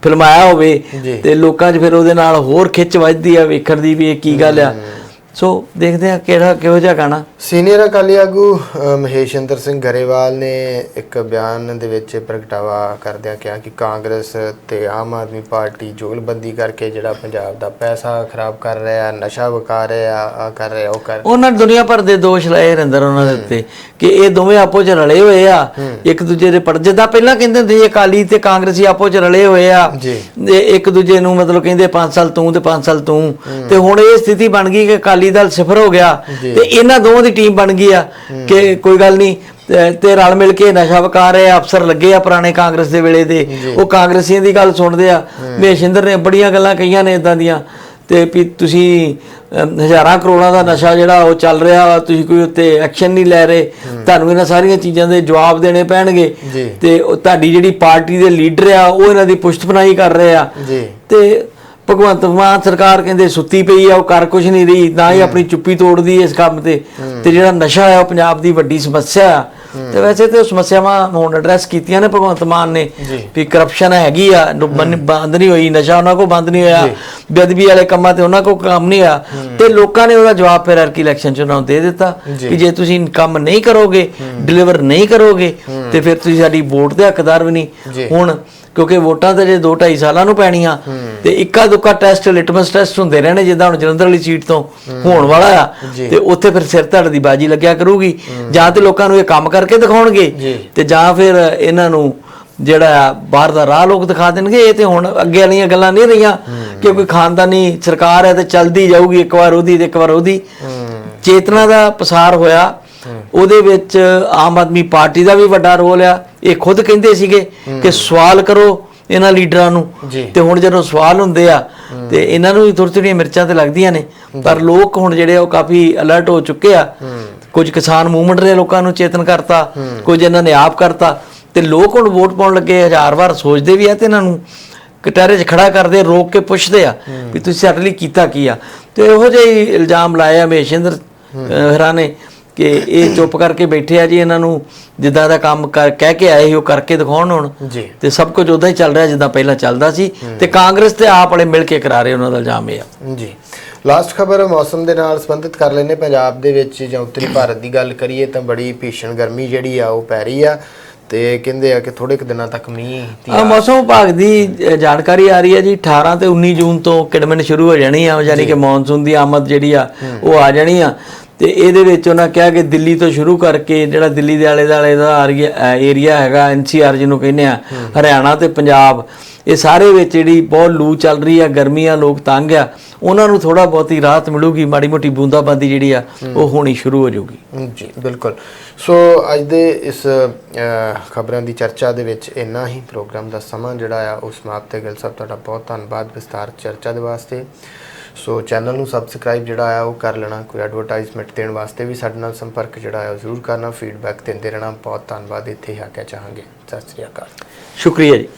ਫਿਲਮਾਇਆ ਹੋਵੇ। ਤੇ ਲੋਕਾਂ 'ਚ ਫਿਰ ਉਹਦੇ ਨਾਲ ਹੋਰ ਖਿੱਚ ਵੱਜਦੀ ਆ ਵੇਖਣ ਦੀ ਵੀ ਇਹ ਕੀ ਗੱਲ ਆ ਸੋ ਦੇਖਦੇ ਆ ਕਿਹੜਾ ਕਿਹੋ ਜਿਹਾ ਗਾਣਾ। ਸੀਨੀਅਰ ਅਕਾਲੀ ਆਗੂ ਅ, ਮਹੇਸ਼ਿੰਦਰ ਸਿੰਘ ਗਰੇਵਾਲ ਨੇ ਇੱਕ ਬਿਆਨ ਦੇ ਵਿੱਚ ਪ੍ਰਗਟਾਵਾ ਕਰਦਿਆਂ ਕਿਹਾ ਕਿ ਕਾਂਗਰਸ ਤੇ ਆਮ ਆਦਮੀ ਪਾਰਟੀ ਜੁਗਲਬੰਦੀ ਕਰਕੇ ਜਿਹੜਾ ਪੰਜਾਬ ਦਾ ਪੈਸਾ ਖਰਾਬ ਕਰ ਰਿਹਾ ਨਸ਼ਾ ਵਿਕਾ ਰਿਹਾ ਆ ਕਰ ਰਿਹਾ ਉਹ ਕਰ ਉਹਨਾਂ ਨੇ ਦੁਨੀਆ ਭਰ ਦੇ ਦੋਸ਼ ਲਾਏ ਰਿੰਦਰ ਉਹਨਾਂ ਦੇ ਉੱਤੇ ਕਿ ਇਹ ਦੋਵੇਂ ਆਪੋ 'ਚ ਰਲੇ ਹੋਏ ਆ। ਇੱਕ ਦੂਜੇ ਦੇ ਪੜ ਜਿੱਦਾਂ ਪਹਿਲਾਂ ਕਹਿੰਦੇ ਹੁੰਦੇ ਸੀ ਅਕਾਲੀ ਤੇ ਕਾਂਗਰਸੀ ਆਪੋ 'ਚ ਰਲੇ ਹੋਏ ਆ। ਜੀ। ਇੱਕ ਦੂਜੇ ਨੂੰ ਮਤਲਬ ਕਹਿੰਦੇ 5 ਸਾਲ ਤੂੰ ਤੇ 5 ਸਾਲ ਤੂੰ। ਤੇ ਹੁਣ ਇਹ ਸਥਿਤੀ ਬਣ ਗਈ ਕਿ ਅਕਾਲੀ ਦਲ ਸਿਫਰ ਹੋ ਗਿਆ। ਤੇ ਇਹਨਾਂ ਦੋਵਾਂ ਦੀ ਟੀਮ ਬਣ ਗਈ ਆ ਕਿ ਕੋਈ ਗੱਲ ਨਹੀਂ ਤੇ- ਰਲ ਮਿਲ ਕੇ ਨਸ਼ਾ ਵਿਕਾ ਰਹੇ ਅਫਸਰ ਲੱਗੇ ਆ ਪੁਰਾਣੇ ਕਾਂਗਰਸ ਦੇ ਵੇਲੇ ਦੇ। ਉਹ ਕਾਂਗਰਸੀਆਂ ਦੀ ਗੱਲ ਸੁਣਦੇ ਆ। ਮਹੇਸ਼ਿੰਦਰ ਨੇ ਬੜੀਆਂ ਗੱਲਾਂ ਕਹੀਆਂ ਨੇ ਇਦਾਂ ਦੀਆਂ। ਤੇ ਵੀ ਤੁਸੀਂ ਹਜ਼ਾਰਾਂ ਕਰੋੜਾਂ ਦਾ ਨਸ਼ਾ ਜਿਹੜਾ ਉਹ ਚੱਲ ਰਿਹਾ ਵਾ ਤੁਸੀਂ ਕੋਈ ਉੱਤੇ ਐਕਸ਼ਨ ਨਹੀਂ ਲੈ ਰਹੇ। ਤੁਹਾਨੂੰ ਇਹਨਾਂ ਸਾਰੀਆਂ ਚੀਜ਼ਾਂ ਦੇ ਜਵਾਬ ਦੇਣੇ ਪੈਣਗੇ। ਤੇ ਤੁਹਾਡੀ ਜਿਹੜੀ ਪਾਰਟੀ ਦੇ ਲੀਡਰ ਆ ਉਹ ਇਹਨਾਂ ਦੀ ਪੁਸ਼ਤਪਨਾਹੀ ਕਰ ਰਹੇ ਆ। ਤੇ ਭਗਵੰਤ ਮਾਨ ਸਰਕਾਰ ਕਹਿੰਦੇ ਸੁੱਤੀ ਪਈ ਆ ਉਹ ਕਰ ਕੁਝ ਨਹੀਂ ਰਹੀ ਨਾ ਹੀ ਆਪਣੀ ਚੁੱਪੀ ਤੋੜਦੀ ਇਸ ਕੰਮ ਤੇ। ਤੇ ਜਿਹੜਾ ਨਸ਼ਾ ਹੈ ਉਹ ਪੰਜਾਬ ਦੀ ਵੱਡੀ ਸਮੱਸਿਆ ਆ। ਤੇ ਵੈਸੇ ਤੇ ਉਹ ਸਮੱਸਿਆਵਾਂ ਹੁਣ ਐਡਰੈਸ ਕੀਤੀਆਂ ਨੇ ਭਗਵੰਤ ਮਾਨ ਨੇ। ਵੀ ਕਰਪਸ਼ਨ ਹੈਗੀ ਆ ਬੰਦ ਨਹੀਂ ਹੋਈ ਨਸ਼ਾ ਉਹਨਾਂ ਕੋ ਬੰਦ ਨਹੀਂ ਹੋਇਆ ਬੇਅਦਬੀ ਵਾਲੇ ਕੰਮਾਂ ਤੇ ਉਹਨਾਂ ਕੋ ਕੰਮ ਨਹੀਂ ਹੋਇਆ ਤੇ ਲੋਕਾਂ ਨੇ ਉਹਦਾ ਜਵਾਬ ਫਿਰ ਅਰਕੀ ਇਲੈਕਸ਼ਨ ਚ ਉਹਨਾਂ ਨੂੰ ਦੇ ਦਿੱਤਾ। ਕਿ ਜੇ ਤੁਸੀਂ ਕੰਮ ਨਹੀਂ ਕਰੋਗੇ ਡਿਲੀਵਰ ਨਹੀਂ ਕਰੋਗੇ ਤੇ ਫਿਰ ਤੁਸੀਂ ਸਾਡੀ ਵੋਟ ਦੇ ਹੱਕਦਾਰ ਵੀ। ਨਹੀਂ। ਹੁਣ ਕਿਉਂਕਿ ਵੋਟਾਂ ਤੇ ਜੇ 2 2.5 ਸਾਲਾਂ ਨੂੰ ਪੈਣੀਆਂ ਤੇ ਇੱਕਾ ਦੁੱਕਾ ਟੈਸਟ ਲਿਟਮਸ ਟੈਸਟ ਹੁੰਦੇ ਰਹਿਣੇ ਜਿੱਦਾਂ ਹੁਣ ਜਲੰਧਰ ਵਾਲੀ ਸੀਟ ਤੋਂ ਹੋਣ ਵਾਲਾ ਆ। ਤੇ ਉੱਥੇ ਫਿਰ ਸਿਰ ਧੜ ਦੀ ਬਾਜੀ ਲੱਗਿਆ ਕਰੂਗੀ। ਜਾਂ ਤੇ ਲੋਕਾਂ ਨੂੰ ਇਹ ਕੰਮ ਕਰਕੇ ਦਿਖਾਉਣਗੇ। ਤੇ ਜਾਂ ਫਿਰ ਇਹਨਾਂ ਨੂੰ ਜਿਹੜਾ ਬਾਹਰ ਦਾ ਰਾਹ ਲੋਕ ਦਿਖਾ ਦੇਣਗੇ ਇਹ ਤੇ ਹੁਣ ਅੱਗੇ ਵਾਲੀਆਂ ਗੱਲਾਂ ਨਹੀਂ ਰਹੀਆਂ। ਕਿ ਕੋਈ ਖਾਨਦਾਨੀ ਸਰਕਾਰ ਹੈ ਤੇ ਚਲਦੀ ਜਾਊਗੀ ਇੱਕ ਵਾਰ ਉਹਦੀ ਤੇ ਇੱਕ ਵਾਰ ਉਹਦੀ। ਚੇਤਨਾ ਦਾ ਪਸਾਰ ਹੋਇਆ। ਉਹਦੇ ਵਿੱਚ ਆਮ ਆਦਮੀ ਪਾਰਟੀ ਦਾ ਵੀ ਵੱਡਾ ਰੋਲ ਆ। ਇਹ ਖੁਦ ਕਹਿੰਦੇ ਸੀਗੇ ਕਿ ਸਵਾਲ ਕਰੋ ਇਹਨਾਂ ਲੀਡਰਾਂ ਨੂੰ। ਤੇ ਹੁਣ ਜਦੋਂ ਸਵਾਲ ਹੁੰਦੇ ਆ ਤੇ ਇਹਨਾਂ ਨੂੰ ਵੀ ਥੋੜੀ ਥੋੜੀਆਂ ਮਿਰਚਾਂ ਤੇ ਲੱਗਦੀਆਂ ਨੇ। ਪਰ ਲੋਕ ਹੁਣ ਜਿਹੜੇ ਆ ਉਹ ਕਾਫੀ ਅਲਰਟ ਹੋ ਚੁੱਕੇ ਆ। ਕੁਝ ਕਿਸਾਨ ਮੂਵਮੈਂਟ ਨੇ ਲੋਕਾਂ ਨੂੰ ਚੇਤਨ ਕਰਤਾ ਕੁਝ ਇਹਨਾਂ ਨੇ ਆਪ ਕਰਤਾ। ਤੇ ਲੋਕ ਹੁਣ ਵੋਟ ਪਾਉਣ ਲੱਗੇ ਹਜ਼ਾਰ ਵਾਰ ਸੋਚਦੇ ਵੀ ਆ ਤੇ ਇਹਨਾਂ ਨੂੰ ਕਟਾਰੇ 'ਚ ਖੜਾ ਕਰਦੇ ਰੋਕ ਕੇ ਪੁੱਛਦੇ ਆ ਵੀ ਤੁਸੀਂ ਸਾਡੇ ਲਈ ਕੀਤਾ ਕੀ ਆ। ਤੇ ਇਹੋ ਜਿਹੇ ਇਲਜ਼ਾਮ ਲਾਏ ਆ ਮਹੇਸ਼ਿੰਦਰ ਹਰਾ ਨੇ। ਕਿ ਇਹ ਚੁੱਪ ਕਰਕੇ ਬੈਠੇ ਆ ਜੀ ਇਹਨਾਂ ਨੂੰ ਜਿੱਦਾਂ ਦਾ ਕੰਮ ਕਰ- ਕਹਿ ਕੇ ਆਏ ਸੀ ਉਹ ਕਰਕੇ ਦਿਖਾਉਣ ਹੁਣ। ਤੇ ਸਭ ਕੁਝ ਉਦਾਂ ਹੀ ਚੱਲ ਰਿਹਾ ਜਿੱਦਾਂ ਪਹਿਲਾਂ ਚੱਲਦਾ ਸੀ। ਤੇ ਕਾਂਗਰਸ ਤੇ ਆਪ ਵਾਲੇ ਮਿਲ ਕੇ ਕਰਾ ਰਹੇ ਉਹਨਾਂ ਦਾ ਇਲਜ਼ਾਮ ਇਹ ਆ। ਜੀ। ਲਾਸਟ ਖਬਰ ਮੌਸਮ ਦੇ ਨਾਲ ਸੰਬੰਧਿਤ ਕਰ ਲੈਨੇ ਪੰਜਾਬ ਦੇ ਵਿੱਚ ਜਾਂ ਉੱਤਰੀ ਭਾਰਤ ਦੀ ਗੱਲ ਕਰੀਏ ਤਾਂ ਬੜੀ ਭੀਸ਼ਣ ਗਰਮੀ ਜਿਹੜੀ ਆ ਉਹ ਪੈ ਰਹੀ ਆ। ਤੇ ਕਹਿੰਦੇ ਆ ਕਿ ਥੋੜੇ ਕੁ ਦਿਨਾਂ ਤੱਕ ਮੀਂਹ ਆ ਮੌਸਮ ਵਿਭਾਗ ਦੀ ਜਾਣਕਾਰੀ ਆ ਰਹੀ ਹੈ ਜੀ। 18 ਤੇ 19 ਜੂਨ ਤੋਂ ਕਿੜਮਣ ਸ਼ੁਰੂ ਹੋ ਜਾਣੀ ਆ। ਯਾਨੀ ਕਿ ਮੌਨਸੂਨ ਦੀ ਆਮਦ ਜਿਹੜੀ ਆ ਉਹ ਆ ਜਾਣੀ ਆ। ਤੇ ਇਹਦੇ ਵਿੱਚ ਉਹਨਾਂ ਕਿਹਾ ਕਿ ਦਿੱਲੀ ਤੋਂ ਸ਼ੁਰੂ ਕਰਕੇ ਜਿਹੜਾ ਦਿੱਲੀ ਦੇ ਆਲੇ ਦੁਆਲੇ ਦਾ ਏਰੀਆ ਹੈਗਾ ਐਨਸੀਆਰ ਜਿਹਨੂੰ ਕਹਿੰਦੇ ਆ ਹਰਿਆਣਾ ਤੇ ਪੰਜਾਬ ਇਹ ਸਾਰੇ ਵਿੱਚ ਜਿਹੜੀ ਬਹੁਤ ਲੂ ਚੱਲ ਰਹੀ ਆ ਗਰਮੀਆਂ ਲੋਕ ਤੰਗ ਆ ਉਹਨਾਂ ਨੂੰ ਥੋੜਾ ਬਹੁਤੀ ਰਾਹਤ ਮਿਲੂਗੀ ਮਾੜੀ ਮੋਟੀ ਬੂੰਦਾਬਾਂਦੀ ਜਿਹੜੀ ਆ ਉਹ ਹੋਣੀ ਸ਼ੁਰੂ ਹੋ ਜਾਊਗੀ। ਜੀ ਬਿਲਕੁਲ। ਸੋ ਅੱਜ ਦੇ ਇਸ ਖਬਰਾਂ ਦੀ ਚਰਚਾ ਦੇ ਵਿੱਚ ਇੰਨਾ ਹੀ ਪ੍ਰੋਗਰਾਮ ਦਾ ਸਮਾਂ ਜਿਹੜਾ ਆ ਉਹ ਸਮਾਪਤ ਹੈ। ਗਿਲ ਸਾਹਿਬ ਤੁਹਾਡਾ ਬਹੁਤ ਧੰਨਵਾਦ ਵਿਸਤਾਰ ਚਰਚਾ ਦੇ ਵਾਸਤੇ। ਸੋ ਚੈਨਲ ਨੂੰ ਸਬਸਕ੍ਰਾਈਬ ਜਿਹੜਾ ਆ ਉਹ ਕਰ ਲੈਣਾ, ਕੋਈ ਐਡਵਰਟਾਈਜ਼ਮੈਂਟ ਦੇਣ ਵਾਸਤੇ ਵੀ ਸਾਡੇ ਨਾਲ ਸੰਪਰਕ ਜਿਹੜਾ ਆ ਉਹ ਜ਼ਰੂਰ ਕਰਨਾ ਫੀਡਬੈਕ ਦਿੰਦੇ ਰਹਿਣਾ, ਬਹੁਤ ਧੰਨਵਾਦ, ਇੱਥੇ ਹੀ ਆ ਕੇ ਚਾਹਾਂਗੇ। ਸਤਿ ਸ੍ਰੀ ਅਕਾਲ। ਸ਼ੁਕਰੀਆ ਜੀ।